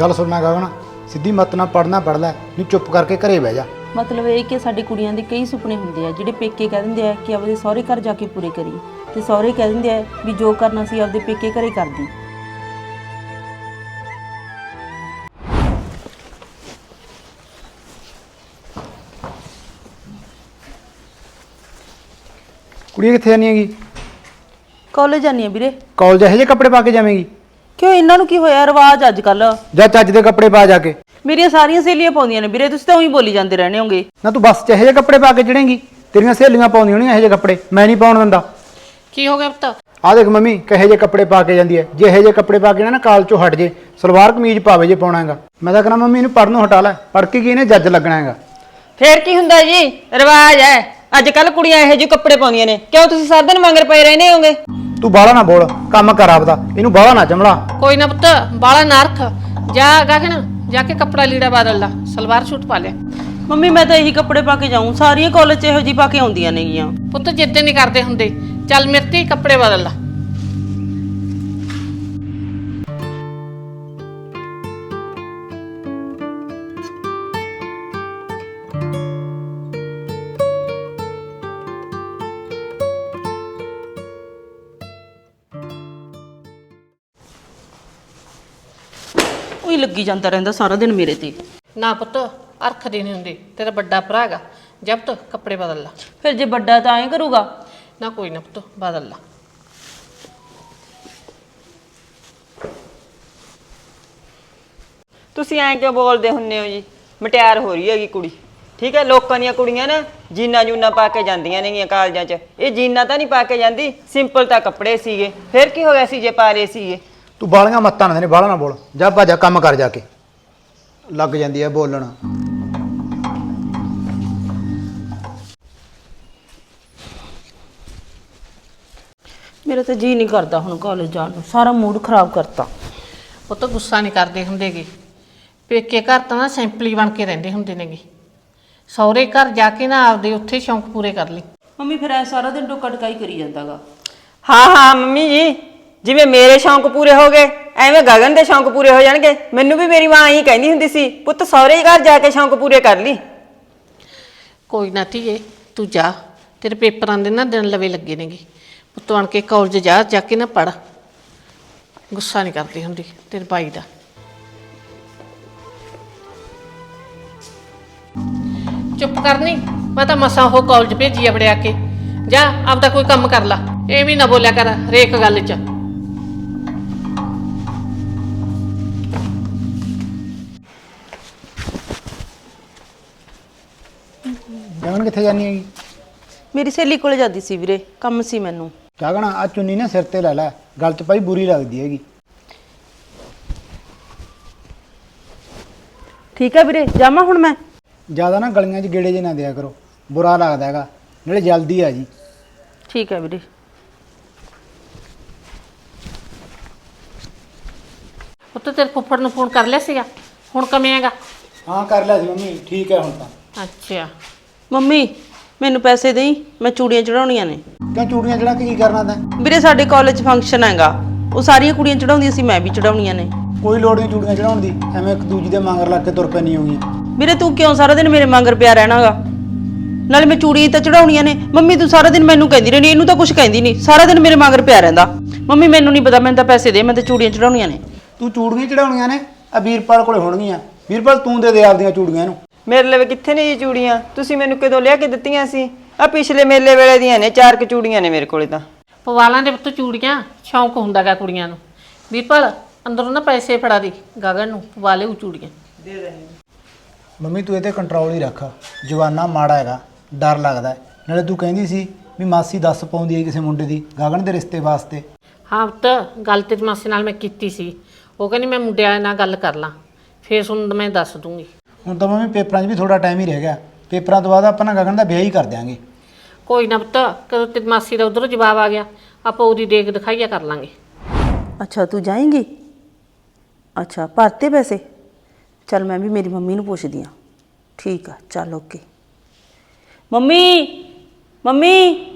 ਗੱਲ ਸੁਣਨਾ ਗਗਨ ਸਿੱਧੀ ਮੱਤ ਨਾਲ ਪੜਨਾ ਪੜ ਲੈ ਨਹੀਂ ਚੁੱਪ ਕਰਕੇ ਘਰੇ ਬਹਿ ਜਾ। ਮਤਲਬ ਇਹ ਕਿ ਸਾਡੀ ਕੁੜੀਆਂ ਦੇ ਕਈ ਸੁਪਨੇ ਹੁੰਦੇ ਆ ਜਿਹੜੇ ਪੇਕੇ ਕਹਿ ਦਿੰਦੇ ਆ ਕਿ ਆਪਦੇ ਸਹੁਰੇ ਘਰ ਜਾ ਕੇ ਪੂਰੇ ਕਰੀ ਤੇ ਸਹੁਰੇ ਕਹਿ ਦਿੰਦੇ ਆ ਵੀ ਜੋ ਕਰਨਾ ਸੀ ਆਪਦੇ ਪੇਕੇ ਘਰੇ ਕਰਦੀ ਕੁੜੀ ਕਿੱਥੇ ਜਾਣੀ ਹੈਗੀ ਕਾਲਜ ਜਾਨੀ ਆ ਵੀਰੇ। ਕਾਲਜ ਇਹੋ ਜਿਹੇ ਕੱਪੜੇ ਪਾ ਕੇ ਜਾਵੇਂਗੀ? ਕਿਉਂ ਇਹਨਾਂ ਨੂੰ ਕੀ ਹੋਇਆ ਰਿਵਾਜ ਅੱਜ ਕੱਲ ਜਾਂ ਚੱਜ ਦੇ ਕੱਪੜੇ ਪਾ ਜਾ ਕੇ। ਮੇਰੀਆਂ ਸਾਰੀਆਂ ਸਹੇਲੀਆਂ ਪਾਉਂਦੀਆਂ ਨੇ ਵੀਰੇ ਤੁਸੀਂ ਤਾਂ ਉਹੀ ਬੋਲੀ ਜਾਂਦੇ ਰਹਿਣੇ ਹੋਗੇ। ਨਾ ਤੂੰ ਬੱਸ 'ਚ ਇਹੋ ਜਿਹੇ ਕੱਪੜੇ ਪਾ ਕੇ ਚੜੇਂਗੀ ਤੇਰੀਆਂ ਸਹੇਲੀਆਂ ਪਾਉਂਦੀਆਂ ਹੋਣੀਆਂ ਇਹੋ ਜਿਹੇ ਕੱਪੜੇ ਮੈਂ ਨਹੀਂ ਪਾਉਣ ਦਿੰਦਾ। ਕੀ ਹੋ ਗਿਆ ਪੁੱਤ? ਆਹ ਦੇਖ ਮੰਮੀ ਕਹੇ ਜਿਹੇ ਕੱਪੜੇ ਪਾ ਕੇ ਜਾਂਦੀ ਹੈ। ਜੇ ਇਹੋ ਜਿਹੇ ਕੱਪੜੇ ਪਾ ਕੇ ਨਾ ਨਾ ਕਾਲ ਚੋਂ ਹਟ ਜੇ ਸਲਵਾਰ ਕਮੀਜ਼ ਪਾਵੇ ਜੇ ਪਾਉਣਾ ਹੈਗਾ। ਮੈਂ ਤਾਂ ਕਹਿੰਦਾ ਮੰਮੀ ਇਹਨੂੰ ਪੜਨੋਂ ਹਟਾ ਲੈ ਪੜ ਕੇ ਕੀ ਇਹਨੇ ਜੱਜ ਲੱਗਣਾ ਹੈਗਾ। ਫੇਰ ਕੀ ਹੁੰਦਾ ਜੀ? ਰਿਵਾਜ ਹੈ। ਅੱਜ ਕੱਲ ਕੁੜੀਆਂ ਇਹੋ ਜਿਹੇ ਕੱਪੜੇ ਪਾਉਂਦੀਆਂ ਨੇ। ਕਿਉਂ ਤੁਸੀਂ ਸਾਰਾ ਦਿਨ ਮੰਗਰ ਪਏ ਰਹਿੰਦੇ ਹੋਗੇ? ਤੂੰ ਬਾਹਲਾ ਨਾ ਬੋਲ ਕੰਮ ਕਰ ਆਪਦਾ ਇਹਨੂੰ ਬਾਹਲਾ ਨਾ ਚਮਲਾ ਕੋਈ ਨਾ ਪੁੱਤ ਬਾਲਾ ਨਾ ਰੱਖ। ਜਾ ਗਗਨ ਜਾ ਕੇ ਕੱਪੜਾ ਲੀੜਾ ਬਦਲ ਲਾ ਸਲਵਾਰ ਸੂਟ ਪਾ ਲਿਆ। ਮੰਮੀ ਮੈਂ ਤਾਂ ਇਹੀ ਕੱਪੜੇ ਪਾ ਕੇ ਜਾਊਂ ਸਾਰੀਆਂ ਕਾਲਜ 'ਚ ਇਹੋ ਜਿਹੀ ਪਾ ਕੇ ਆਉਂਦੀਆਂ ਨੇਗੀਆਂ। ਪੁੱਤ ਜਿੱਦ ਨਹੀਂ ਕਰਦੇ ਹੁੰਦੇ। ਚੱਲ ਮਿਰਤੀ ਕੱਪੜੇ ਬਦਲ ਲਾ। ਉਹੀ ਲੱਗੀ ਜਾਂਦਾ ਰਹਿੰਦਾ ਸਾਰਾ ਦਿਨ ਮੇਰੇ ਤੇ। ਨਾ ਪੁੱਤ ਅਰਖ ਦੇ ਨਹੀਂ ਹੁੰਦੇ ਤੇਰਾ ਵੱਡਾ ਭਰਾ ਹੈਗਾ। ਜਬ ਤੱਕ ਕੱਪੜੇ ਬਦਲ ਲਾ। ਫਿਰ ਜੇ ਵੱਡਾ ਤਾਂ ਐਂ ਕਰੂਗਾ? ਨਾ ਕੋਈ ਨਾ ਪੁੱਤ ਬਦਲ ਲਾ। ਤੁਸੀਂ ਐਂ ਕਿਉਂ ਬੋਲਦੇ ਹੁੰਨੇ ਹੋ ਜੀ? ਮਟਿਆਰ ਹੋ ਰਹੀ ਹੈਗੀ ਕੁੜੀ। ਠੀਕ ਹੈ ਲੋਕਾਂ ਦੀਆਂ ਕੁੜੀਆਂ ਨਾ ਜੀਨਾ ਜੂਨਾ ਪਾ ਕੇ ਜਾਂਦੀਆਂ ਨੇਗੀਆਂ ਕਾਲਜਾਂ 'ਚ। ਇਹ ਜੀਨਾ ਤਾਂ ਨਹੀਂ ਪਾ ਕੇ ਜਾਂਦੀ ਸਿੰਪਲ ਤਾਂ ਕੱਪੜੇ ਸੀਗੇ। ਫਿਰ ਕੀ ਹੋ ਗਿਆ ਸੀ ਜੇ ਪਾ ਲਏ ਸੀਗੇ? ਤੂੰ ਬਾਲੀਆਂ ਮੱਤਾਂ ਨਾ ਦੇ ਬਾਹਲਾ ਨਾ ਬੋਲ। ਜਾ ਭਾਜਾ ਕੰਮ ਕਰ ਜਾ ਕੇ। ਲੱਗ ਜਾਂਦੀ ਹੈ ਬੋਲਣ। ਮੇਰਾ ਤਾਂ ਜੀ ਨਹੀਂ ਕਰਦਾ ਹੁਣ ਕਾਲਜ ਜਾਣ ਨੂੰ। ਸਾਰਾ ਮੂਡ ਖਰਾਬ ਕਰਤਾ। ਪੁੱਤ ਗੁੱਸਾ ਨਹੀਂ ਕਰਦੇ ਹੁੰਦੇਗੇ। ਪੇਕੇ ਘਰ ਤਾਂ ਨਾ ਸਿੰਪਲੀ ਬਣ ਕੇ ਰਹਿੰਦੇ ਹੁੰਦੇ ਨੇਗੇ। ਸਹੁਰੇ ਘਰ ਜਾ ਕੇ ਨਾ ਆਪਦੇ ਉੱਥੇ ਸ਼ੌਂਕ ਪੂਰੇ ਕਰ ਲਈ। ਮੰਮੀ ਫਿਰ ਐ ਸਾਰਾ ਦਿਨ ਟੋਕਾ ਟਕਾਈ ਕਰੀ ਜਾਂਦਾਗਾ। ਹਾਂ ਹਾਂ ਮੰਮੀ ਜੀ। ਜਿਵੇਂ ਮੇਰੇ ਸ਼ੌਂਕ ਪੂਰੇ ਹੋ ਗਏ, ਐਵੇਂ ਗਗਨ ਦੇ ਸ਼ੌਂਕ ਪੂਰੇ ਹੋ ਜਾਣਗੇ। ਮੈਨੂੰ ਵੀ ਮੇਰੀ ਮਾਂ ਇਹੀ ਕਹਿੰਦੀ ਹੁੰਦੀ ਸੀ, ਪੁੱਤ ਸਹੁਰੇ ਘਰ ਜਾ ਕੇ ਸ਼ੌਂਕ ਪੂਰੇ ਕਰ ਲਈ। ਕੋਈ ਨਾ ਧੀਏ, ਤੂੰ ਜਾ। ਤੇਰੇ ਪੇਪਰਾਂ ਦੇ ਨਾ ਦਿਨ ਲਵੇ ਲੱਗੇ ਨੇਗੇ। ਪੁੱਤ ਆਣ ਕੇ ਕਾਲਜ ਜਾ ਜਾ ਕੇ ਨਾ ਪੜ ਗੁੱਸਾ ਨਹੀਂ ਕਰਦੀ ਹੁੰਦੀ ਤੇਰੇ ਭਾਈ ਦਾ। ਚੁੱਪ ਕਰਨੀ ਮੈਂ ਤਾਂ ਮਸਾਂ ਉਹ ਕਾਲਜ ਭੇਜੀ ਆ ਬੜਿਆ ਕੇ। ਜਾ, ਆਪਦਾ ਕੋਈ ਕੰਮ ਕਰ ਲਾ। ਇਹ ਵੀ ਨਾ ਬੋਲਿਆ ਕਰ ਹਰੇਕ ਗੱਲ 'ਚ। ਗਗਨ ਕਿੱਥੇ ਜਾਣੀ ਹੈਗੀ? ਮੇਰੀ ਸਹੇਲੀ ਕੋਲੇ ਜਾਂਦੀ ਸੀ ਵੀਰੇ ਕੰਮ ਸੀ ਮੈਨੂੰ। ਗਗਨ ਆ ਚੁੰਨੀ ਨਾ ਸਿਰ ਤੇ ਲੈ ਲੈ ਗੱਲ 'ਚ ਭਾਈ ਬੁਰੀ ਲੱਗਦੀ ਹੈਗੀ। ਠੀਕ ਹੈ ਵੀਰੇ ਜਾਵਾਂ ਹੁਣ ਮੈਂ? ਜ਼ਿਆਦਾ ਨਾ ਗਲੀਆਂ 'ਚ ਗੇੜੇ ਜੇ ਨਾ ਦਿਆ ਕਰੋ ਬੁਰਾ ਲੱਗਦਾ ਹੈਗਾ ਨਾਲੇ ਜਲਦੀ ਆ ਜੀ। ਠੀਕ ਹੈ ਵੀਰੇ। ਪੁੱਤ ਤੇਰੇ ਫੁੱਫੜ ਨੂੰ ਫੋਨ ਕਰ ਲਿਆ ਸੀਗਾ ਹੁਣ ਕਮੇ ਆਏਗਾ ਹਾਂ ਕਰ ਲਿਆ ਸੀ ਮੰਮੀ ਠੀਕ ਹੈ ਹੁਣ ਤਾਂ। ਅੱਛਾ। ਮੰਮੀ ਮੈਨੂੰ ਪੈਸੇ ਦੇਈ ਮੈਂ ਚੂੜੀਆਂ ਚੜਾਉਣੀਆਂ ਨੇ। ਕਿਉਂ ਚੂੜੀਆਂ ਚੜਾ ਕੇ ਕੀ ਕਰਨਾ ਤੈਂ? ਵੀਰੇ ਸਾਡੇ ਕਾਲਜ ਫੰਕਸ਼ਨ ਹੈਗਾ। ਉਹ ਸਾਰੀਆਂ ਕੁੜੀਆਂ ਚੜਾਉਂਦੀਆਂ ਸੀ ਮੈਂ ਵੀ ਚੜਾਉਣੀਆਂ ਨੇ। ਕੋਈ ਲੋੜ ਨਹੀਂ ਚੂੜੀਆਂ ਚੜਾਉਣ ਦੀ ਐਵੇਂ ਇੱਕ ਦੂਜੀ ਦੇ ਮੰਗਰ ਲੱਗ ਕੇ ਤੁਰ ਪੈਣੀ ਹੋਗੀ ਵੀਰੇ ਤੂੰ ਕਿਉਂ ਸਾਰਾ ਦਿਨ ਮੇਰੇ ਮਗਰ ਪਿਆ ਰਹਿਣਾਗਾ? ਨਾਲੇ ਮੈਂ ਚੂੜੀਆਂ ਤਾਂ ਚੜਾਉਣੀਆਂ ਨੇ। ਮੰਮੀ ਤੂੰ ਸਾਰਾ ਦਿਨ ਮੈਨੂੰ ਕਹਿੰਦੀ ਰਹਿਣੀ ਇਹਨੂੰ ਤਾਂ ਕੁਝ ਕਹਿੰਦੀ ਨਹੀਂ। ਸਾਰਾ ਦਿਨ ਮੇਰੇ ਮਗਰ ਪਿਆ ਰਹਿੰਦਾ। ਮੰਮੀ ਮੈਨੂੰ ਨਹੀਂ ਪਤਾ ਮੈਨੂੰ ਤਾਂ ਪੈਸੇ ਦੇ ਮੈਂ ਤਾਂ ਚੂੜੀਆਂ ਚੜਾਉਣੀਆਂ ਨੇ। ਤੂੰ ਚੂੜੀਆਂ ਚੜਾਉਣੀਆਂ ਨੇ ਆ ਵੀਰਪਾਲ ਕੋਲੇ ਹੋਣਗੀਆਂ। ਵੀਰਪਾਲ ਤੂੰ ਦੇ ਦੇ ਆਪਦੀਆਂ ਚੂੜੀਆਂ ਇਹਨੂੰ ਮੇਰੇ ਲਈ ਕਿੱਥੇ ਨੇ ਜੀ ਚੂੜੀਆਂ? ਤੁਸੀਂ ਮੈਨੂੰ ਕਦੋਂ ਲਿਆ ਕੇ ਦਿੱਤੀਆਂ ਸੀ? ਆ ਪਿਛਲੇ ਮੇਲੇ ਵੇਲੇ ਦੀਆਂ ਨੇ ਚਾਰ ਕੁ ਚੂੜੀਆਂ ਨੇ ਮੇਰੇ ਕੋਲੇ ਤਾਂ। ਪਵਾਲਾਂ ਦੇ ਪੁੱਤ ਚੂੜੀਆਂ ਸ਼ੌਂਕ ਹੁੰਦਾਗਾ ਕੁੜੀਆਂ ਨੂੰ। ਵੀਰਪਾਲ ਅੰਦਰੋਂ ਨਾ ਪੈਸੇ ਫੜਾ ਦੀ ਗਗਨ ਨੂੰ ਪਵਾ ਲਿਓ ਚੂੜੀਆਂ। ਮੰਮੀ ਤੂੰ ਇਹ ਤੇ ਕੰਟਰੋਲ ਹੀ ਰੱਖ। ਜਵਾਨਾ ਮਾੜਾ ਹੈਗਾ ਡਰ ਲੱਗਦਾ ਹੈ। ਨਾਲੇ ਤੂੰ ਕਹਿੰਦੀ ਸੀ ਵੀ ਮਾਸੀ ਦੱਸ ਪਾਉਂਦੀ ਹੈ ਕਿਸੇ ਮੁੰਡੇ ਦੀ ਗਗਨ ਦੇ ਰਿਸ਼ਤੇ ਵਾਸਤੇ। ਹਾਂ ਪੁੱਤ ਗੱਲ ਤੇ ਮਾਸੀ ਨਾਲ ਮੈਂ ਕੀਤੀ ਸੀ। ਉਹ ਕਹਿੰਦੀ ਮੈਂ ਮੁੰਡਿਆਂ ਨਾਲ ਗੱਲ ਕਰ ਲਾਂ। ਫੇਰ ਤੁਹਾਨੂੰ ਮੈਂ ਦੱਸ ਦੂੰਗੀ। ਹੁਣ ਤਾਂ ਮੰਮੀ ਪੇਪਰਾਂ 'ਚ ਵੀ ਥੋੜਾ ਟਾਈਮ ਹੀ ਰਹਿ ਗਿਆ। ਪੇਪਰਾਂ ਤੋਂ ਬਾਅਦ ਆਪਾਂ ਨਾ ਗਗਨ ਦਾ ਵਿਆਹ ਹੀ ਕਰ ਦਿਆਂਗੇ। ਕੋਈ ਨਾ ਪੁੱਤ ਕਦੋਂ ਤੇ ਮਾਸੀ ਦਾ ਉਧਰੋਂ ਜਵਾਬ ਆ ਗਿਆ ਆਪਾਂ ਉਹਦੀ ਦੇਖ ਦਿਖਾਈਆ ਕਰ ਲਾਂਗੇ। ਅੱਛਾ ਤੂੰ ਜਾਏਂਗੀ? ਅੱਛਾ ਭਰਤੇ ਪੈਸੇ? ਚਲ ਮੈਂ ਵੀ ਮੇਰੀ ਮੰਮੀ ਨੂੰ ਪੁੱਛਦੀ ਆ। ਠੀਕ ਆ ਚੱਲ ਓਕੇ। Mummy mummy!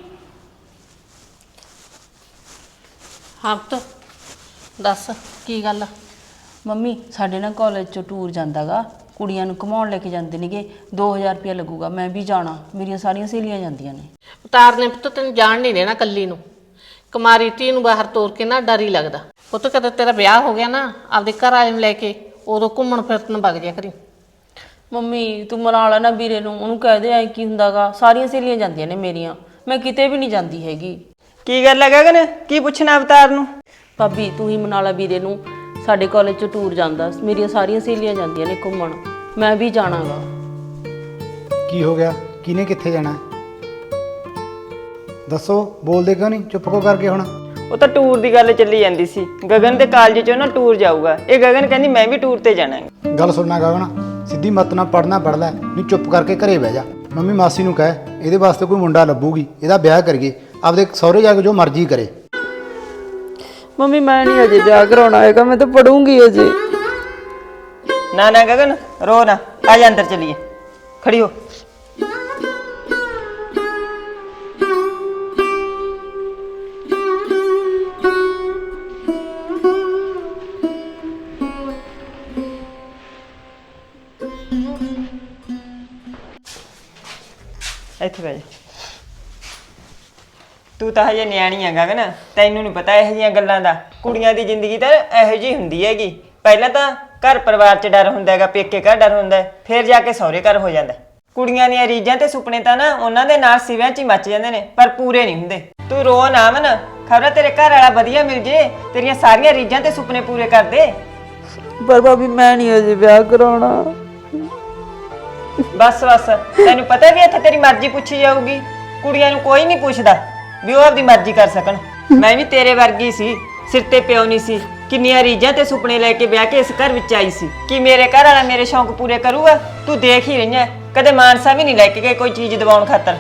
ਹਾਂ ਪੁੱਤ ਦੱਸ ਕੀ ਗੱਲ ਆ? ਮੰਮੀ ਸਾਡੇ ਨਾਲ ਕਾਲਜ ਚੋਂ ਟੂਰ ਜਾਂਦਾਗਾ। ਕੁੜੀਆਂ ਨੂੰ ਘੁਮਾਉਣ ਲੈ ਕੇ ਜਾਂਦੇ ਨੇਗੇ 2000 ਰੁਪਇਆ ਲੱਗੂਗਾ ਮੈਂ ਵੀ ਜਾਣਾ ਮੇਰੀਆਂ ਸਾਰੀਆਂ ਸਹੇਲੀਆਂ ਜਾਂਦੀਆਂ ਨੇ। ਉਤਾਰ ਨੇ ਪੁੱਤ ਤੈਨੂੰ ਜਾਣ ਨਹੀਂ ਦੇਣਾ ਕੱਲੀ ਨੂੰ। ਕੁਮਾਰੀ ਧੀ ਨੂੰ ਬਾਹਰ ਤੋਰ ਕੇ ਨਾ ਡਰ ਹੀ ਲੱਗਦਾ। ਪੁੱਤ ਕਦੇ ਤੇਰਾ ਵਿਆਹ ਹੋ ਗਿਆ ਨਾ ਆਪਦੇ ਘਰ ਵਾਲੇ ਨੂੰ ਲੈ ਕੇ ਉਦੋਂ ਘੁੰਮਣ ਫਿਰਨ ਵਗ ਜਾ ਕਰੀ। ਮੰਮੀ ਤੂੰ ਮਨਾ ਲੈ ਨਾ ਵੀਰੇ ਨੂੰ ਉਹਨੂੰ ਕਹਿ ਦੇ ਐ ਕੀ ਹੁੰਦਾਗਾ ਸਾਰੀਆਂ ਸਹੇਲੀਆਂ ਜਾਂਦੀਆਂ ਨੇ ਮੇਰੀਆਂ ਮੈਂ ਕਿਤੇ ਵੀ ਨਹੀਂ ਜਾਂਦੀ ਹੈਗੀ। ਕੀ ਗੱਲ ਹੈ ਗਗਨ ਕੀ ਪੁੱਛਣਾ ਅਵਤਾਰ ਨੂੰ? ਭਾਬੀ ਤੂੰ ਹੀ ਮਨਾ ਲੈ ਵੀਰੇ ਨੂੰ ਸਾਡੇ ਕਾਲਜ ਚੋਂ ਟੂਰ ਜਾਂਦਾ ਮੇਰੀਆਂ ਸਾਰੀਆਂ ਸਹੇਲੀਆਂ ਜਾਂਦੀਆਂ ਨੇ ਘੁੰਮਣ। ਮੈਂ ਵੀ ਜਾਣਾਗਾ। ਕੀ ਹੋ ਗਿਆ? ਕਿਨੇ ਕਿੱਥੇ ਜਾਣਾ? ਹੈ? ਦੱਸੋ ਬੋਲਦੇ ਕਿਉਂ ਨਹੀਂ? ਚੁੱਪ ਕੋ ਕਰਕੇ ਹੁਣ? ਉਹ ਤਾਂ ਟੂਰ ਦੀ ਗੱਲ ਚੱਲੀ ਜਾਂਦੀ ਸੀ। ਗਗਨ ਦੇ ਕਾਲਜ ਚੋਂ ਨਾ ਟੂਰ ਜਾਊਗਾ। ਇਹ ਗਗਨ ਕਹਿੰਦੀ ਮੈਂ ਵੀ ਟੂਰ ਤੇ ਜਾਣਾ ਹੈ। ਗੱਲ ਸੁਣਨਾ ਗਗਨ ਸਿੱਧੀ ਮੱਤ ਨਾਲ ਪੜਨਾ ਪੜ ਲੈ ਨਹੀਂ ਚੁੱਪ ਕਰਕੇ ਘਰੇ ਬਹਿ ਜਾ। ਮੰਮੀ ਮਾਸੀ ਨੂੰ ਕਹਿ ਇਹਦੇ ਵਾਸਤੇ ਕੋਈ ਮੁੰਡਾ ਲੱਭੂਗੀ ਇਹਦਾ ਵਿਆਹ ਕਰੀਏ। ਆਪਦੇ ਸਹੁਰੇ ਜਾ ਕੇ ਜੋ ਮਰਜ਼ੀ ਕਰੇ। ਮੰਮੀ ਮੈਂ ਨਹੀਂ ਅਜੇ ਵਿਆਹ ਕਰਾਉਣਾ ਹੈਗਾ ਮੈਂ ਤਾਂ ਪੜੂੰਗੀ ਅਜੇ ਨਾ ਨਾ ਗਗਨ, ਰੋ ਨਾ, ਆ ਜਾ ਅੰਦਰ ਚਲੀਏ। ਖੜੀ ਹੋ। ਇੱਥੇ ਬਹਿ ਜਾ। ਤੂੰ ਤਾਂ ਹਜੇ ਨਿਆਣੀ ਆ ਗਗਨ, ਤੈਨੂੰ ਨਹੀਂ ਪਤਾ ਇਹੋ ਜਿਹੀਆਂ ਗੱਲਾਂ ਦਾ। ਕੁੜੀਆਂ ਦੀ ਜ਼ਿੰਦਗੀ ਤਾਂ ਇਹੋ ਜਿਹੀ ਹੁੰਦੀ ਹੈਗੀ। ਪਹਿਲਾਂ ਤਾਂ ਘਰ ਪਰਿਵਾਰ 'ਚ ਡਰ ਹੁੰਦਾ ਹੈਗਾ ਪੇਕੇ ਘਰ ਡਰ ਹੁੰਦਾ ਹੈ, ਫਿਰ ਜਾ ਕੇ ਸਹੁਰੇ ਘਰ ਹੋ ਜਾਂਦਾ ਹੈ। ਕੁੜੀਆਂ ਦੀਆਂ ਰੀਝਾਂ ਤੇ ਸੁਪਨੇ ਤਾਂ ਨਾ ਉਹਨਾਂ ਦੇ ਨਾਲ ਸਿਵਿਆਂ 'ਚ ਹੀ ਮੱਚ ਜਾਂਦੇ ਨੇ ਪਰ ਪੂਰੇ ਨਹੀਂ ਹੁੰਦੇ। ਤੂੰ ਰੋ ਨਾ ਮਨ ਖਬਰ ਤੇਰੇ ਘਰ ਵਾਲਾ ਵਧੀਆ ਮਿਲ ਜੇ ਤੇਰੀਆਂ ਸਾਰੀਆਂ ਰੀਝਾਂ ਤੇ ਸੁਪਨੇ ਪੂਰੇ ਕਰ ਦੇ। ਪਰ ਭਾਬੀ ਮੈਂ ਨਹੀਂ ਅਜੇ ਵਿਆਹ ਕਰਾਉਣਾ। ਬਸ ਬਸ ਤੈਨੂੰ ਪਤਾ ਵੀ ਇੱਥੇ ਤੇਰੀ ਮਰਜ਼ੀ ਪੁੱਛੀ ਜਾਊਗੀ। ਕੁੜੀਆਂ ਨੂੰ ਕੋਈ ਨਹੀਂ ਪੁੱਛਦਾ ਵੀ ਉਹ ਆਪਦੀ ਮਰਜ਼ੀ ਕਰ ਸਕਣ। ਮੈਂ ਵੀ ਤੇਰੇ ਵਰਗੀ ਸੀ ਸਿਰ ਤੇ ਪਿਓ ਨਹੀਂ ਸੀ। ਕਿੰਨੀਆਂ ਰੀਝਾਂ ਤੇ ਸੁਪਨੇ ਲੈ ਕੇ ਵਿਆਹ ਕੇ ਇਸ ਘਰ ਵਿੱਚ ਆਈ ਸੀ? ਕਿ ਮੇਰੇ ਘਰ ਵਾਲਾ ਮੇਰੇ ਸ਼ੌਂਕ ਪੂਰੇ ਕਰੂਗਾ? ਤੂੰ ਦੇਖ ਹੀ ਰਹੀਆਂ ਕਦੇ ਮਾਨਸਾ ਵੀ ਨਹੀਂ ਲੈ ਕੇ ਗਏ ਕੋਈ ਚੀਜ਼ ਦਿਵਾਉਣ ਖਾਤਰ।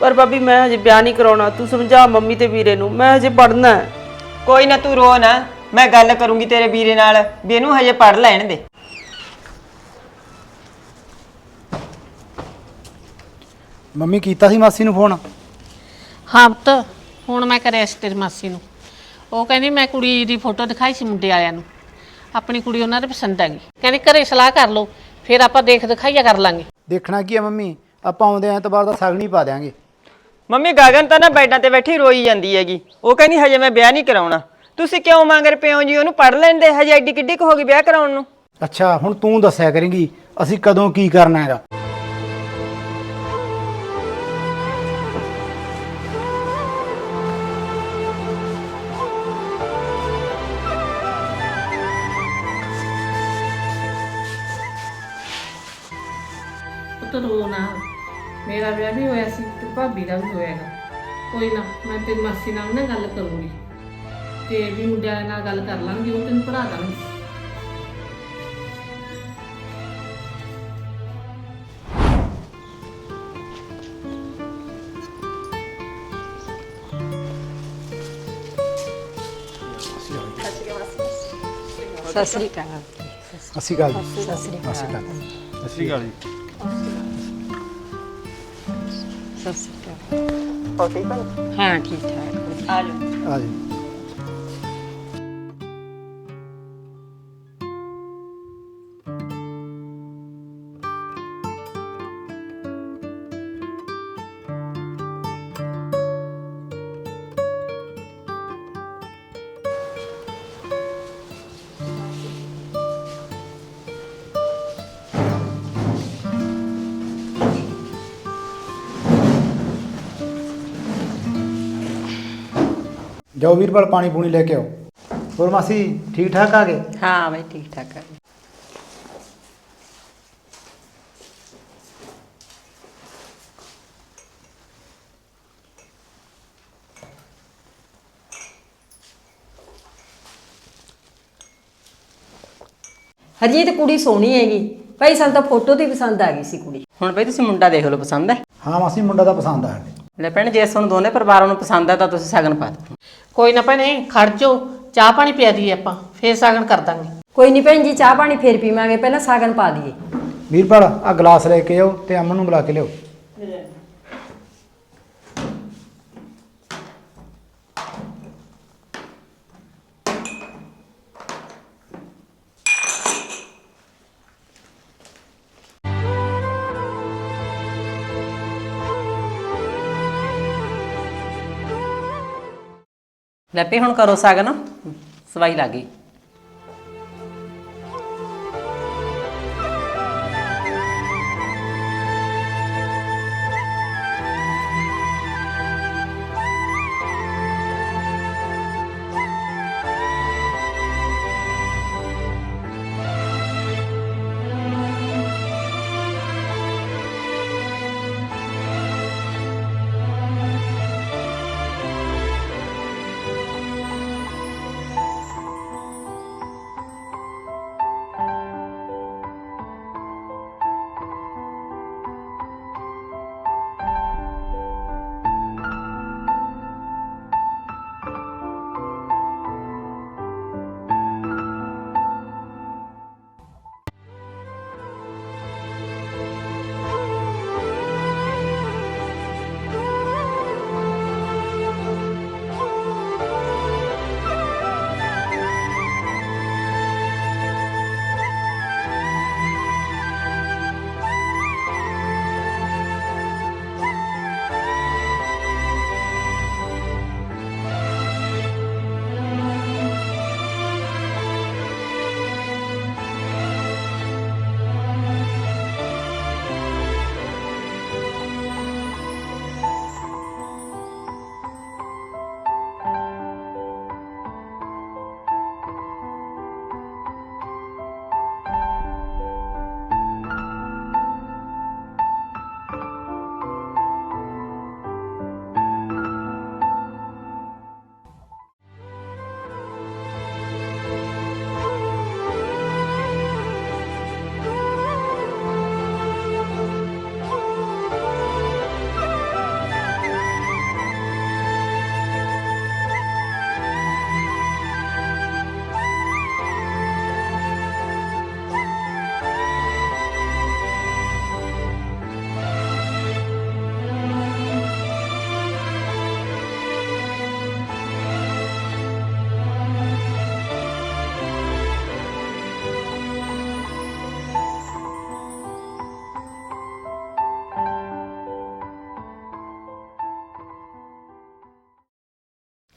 ਪਰ ਭਾਬੀ ਮੈਂ ਹਜੇ ਵਿਆਹ ਨਹੀਂ ਕਰਾਉਣਾ। ਤੂੰ ਸਮਝਾ ਮੰਮੀ ਤੇ ਵੀਰੇ ਨੂੰ ਮੈਂ ਹਜੇ ਪੜਨਾ ਹੈ। ਕੋਈ ਨਾ ਤੂੰ ਰੋ ਨਾ ਮੈਂ ਗੱਲ ਕਰੂੰਗੀ ਤੇਰੇ ਵੀਰੇ ਨਾਲ ਵੀ ਇਹਨੂੰ ਹਜੇ ਪੜ ਲੈਣ ਦੇ। ਮੰਮੀ ਕੀਤਾ ਸੀ ਮਾਸੀ ਨੂੰ ਫੋਨ? ਹਾਂ ਪੁੱਤ ਹੁਣ ਮੈਂ ਕਰਿਆ ਸੀ ਤੇਰੀ ਮਾਸੀ ਨੂੰ। ਉਹ ਕਹਿੰਦੀ ਮੈਂ ਕੁੜੀ ਦੀ ਫੋਟੋ ਦਿਖਾਈ ਸੀ ਮੁੰਡੇ ਵਾਲਿਆਂ ਨੂੰ। ਆਪਣੀ ਕੁੜੀ ਉਹਨਾਂ ਦੇ ਪਸੰਦ ਆ ਗਈ। ਕਹਿੰਦੀ ਘਰੇ ਸਲਾਹ ਕਰ ਲਓ ਫਿਰ ਆਪਾਂ ਦੇਖ ਦਿਖਾਈਆ ਕਰ ਲਾਂਗੇ। ਦੇਖਣਾ ਕੀ ਹੈ ਮੰਮੀ? ਆਪਾਂ ਆਉਂਦੇ ਐਤਵਾਰ ਦਾ ਸਗਣੀ ਪਾ ਦਿਆਂਗੇ। ਮੰਮੀ ਗਗਨ ਤਾਂ ਨਾ ਬੈਡਾਂ ਤੇ ਬੈਠੀ ਰੋਈ ਜਾਂਦੀ ਹੈਗੀ। ਉਹ ਕਹਿੰਦੀ ਹਜੇ ਮੈਂ ਵਿਆਹ ਨਹੀਂ ਕਰਾਉਣਾ। ਤੁਸੀਂ ਕਿਉਂ ਮੰਗਰ ਪਿਓ ਜੀ? ਉਹਨੂੰ ਪੜ ਲੈਣ ਦੇ ਹਜੇ ਐਡੀ ਕਿੱਡੀ ਕੁ ਹੋ ਗਈ ਵਿਆਹ ਕਰਾਉਣ ਨੂੰ? ਅੱਛਾ ਹੁਣ ਤੂੰ ਦੱਸਿਆ ਕਰੇਂਗੀ ਅਸੀਂ ਕਦੋਂ ਕੀ ਕਰਨਾ ਹੈਗਾ? ਰੋ ਨਾ ਮੇਰਾ ਵਿਆਹ ਵੀ ਹੋਇਆ ਸੀ ਤੇ ਭਾਬੀ ਦਾ ਵੀ ਹੋਇਆਗਾ ਕੋਈ ਨਾ ਮੈਂ ਤੇਰੀ ਮਾਸੀ ਨਾਲ ਨਾ ਗੱਲ ਕਰੂੰਗੀ ਤੇ ਵੀ ਮੁੰਡਿਆਂ ਨਾਲ ਗੱਲ ਕਰ ਲਾਂਗੀ ਉਹ ਤੈਨੂੰ ਪੜਾ ਦਾਂਗੀ ਸਤਿ ਸ੍ਰੀ ਅਕਾਲ ਅਸੀਂ ਗੱਲ ਸਤਿ ਸ੍ਰੀ ਅਕਾਲ ਅਸੀਂ ਗੱਲ ਸਤਿ ਸ੍ਰੀ ਅਕਾਲ। ਹੋ ਠੀਕ ਹੈ? ਹਾਂ ਠੀਕ ਠਾਕ ਆ ਜਾਓ। ਆ ਜੀ ਜਾਓ ਵੀਰਪਾਲ ਪਾਣੀ ਪੂਣੀ ਲੈ ਕੇ ਆਓ। ਹੋਰ ਮਾਸੀ ਠੀਕ ਠਾਕ ਆ ਗਏ? ਹਾਂ ਬਈ ਠੀਕ ਠਾਕ ਹੈ ਹਰਜੀਤ ਕੁੜੀ ਸੋਹਣੀ ਹੈਗੀ। ਭਾਈ ਸਾਨੂੰ ਤਾਂ ਫੋਟੋ ਤੇ ਹੀ ਪਸੰਦ ਆ ਗਈ ਸੀ ਕੁੜੀ। ਹੁਣ ਬਈ ਤੁਸੀਂ ਮੁੰਡਾ ਦੇਖ ਲਓ ਪਸੰਦ ਹੈ? ਹਾਂ ਮਾਸੀ ਮੁੰਡਾ ਤਾਂ ਪਸੰਦ ਆ ਸਾਡੇ। ਲੈ ਭੈਣ ਜੇ ਤੁਹਾਨੂੰ ਦੋਨੇ ਪਰਿਵਾਰਾਂ ਨੂੰ ਪਸੰਦ ਹੈ ਤਾਂ ਤੁਸੀਂ ਸ਼ਗਨ ਪਾ ਦਿਓ। ਕੋਈ ਨਾ ਭੈਣੇ ਖੜ ਜਾਓ। ਚਾਹ ਪਾਣੀ ਪਿਆ ਦਈਏ ਆਪਾਂ ਫੇਰ ਸਾਗਣ ਕਰ ਦਾਂਗੇ। ਕੋਈ ਨਹੀਂ ਭੈਣ ਜੀ ਚਾਹ ਪਾਣੀ ਫੇਰ ਪੀਵਾਂਗੇ ਪਹਿਲਾਂ ਸਾਗਨ ਪਾ ਦਈਏ ਵੀਰਪਾਲ ਆ ਗਲਾਸ ਲੈ ਕੇ ਆਓ ਤੇ ਅਮਨ ਨੂੰ ਬੁਲਾ ਕੇ ਲਿਓ ਲੈ ਪਈ ਹੁਣ ਕਰੋ ਸਗਨ। ਸਵਾਈ ਲੱਗ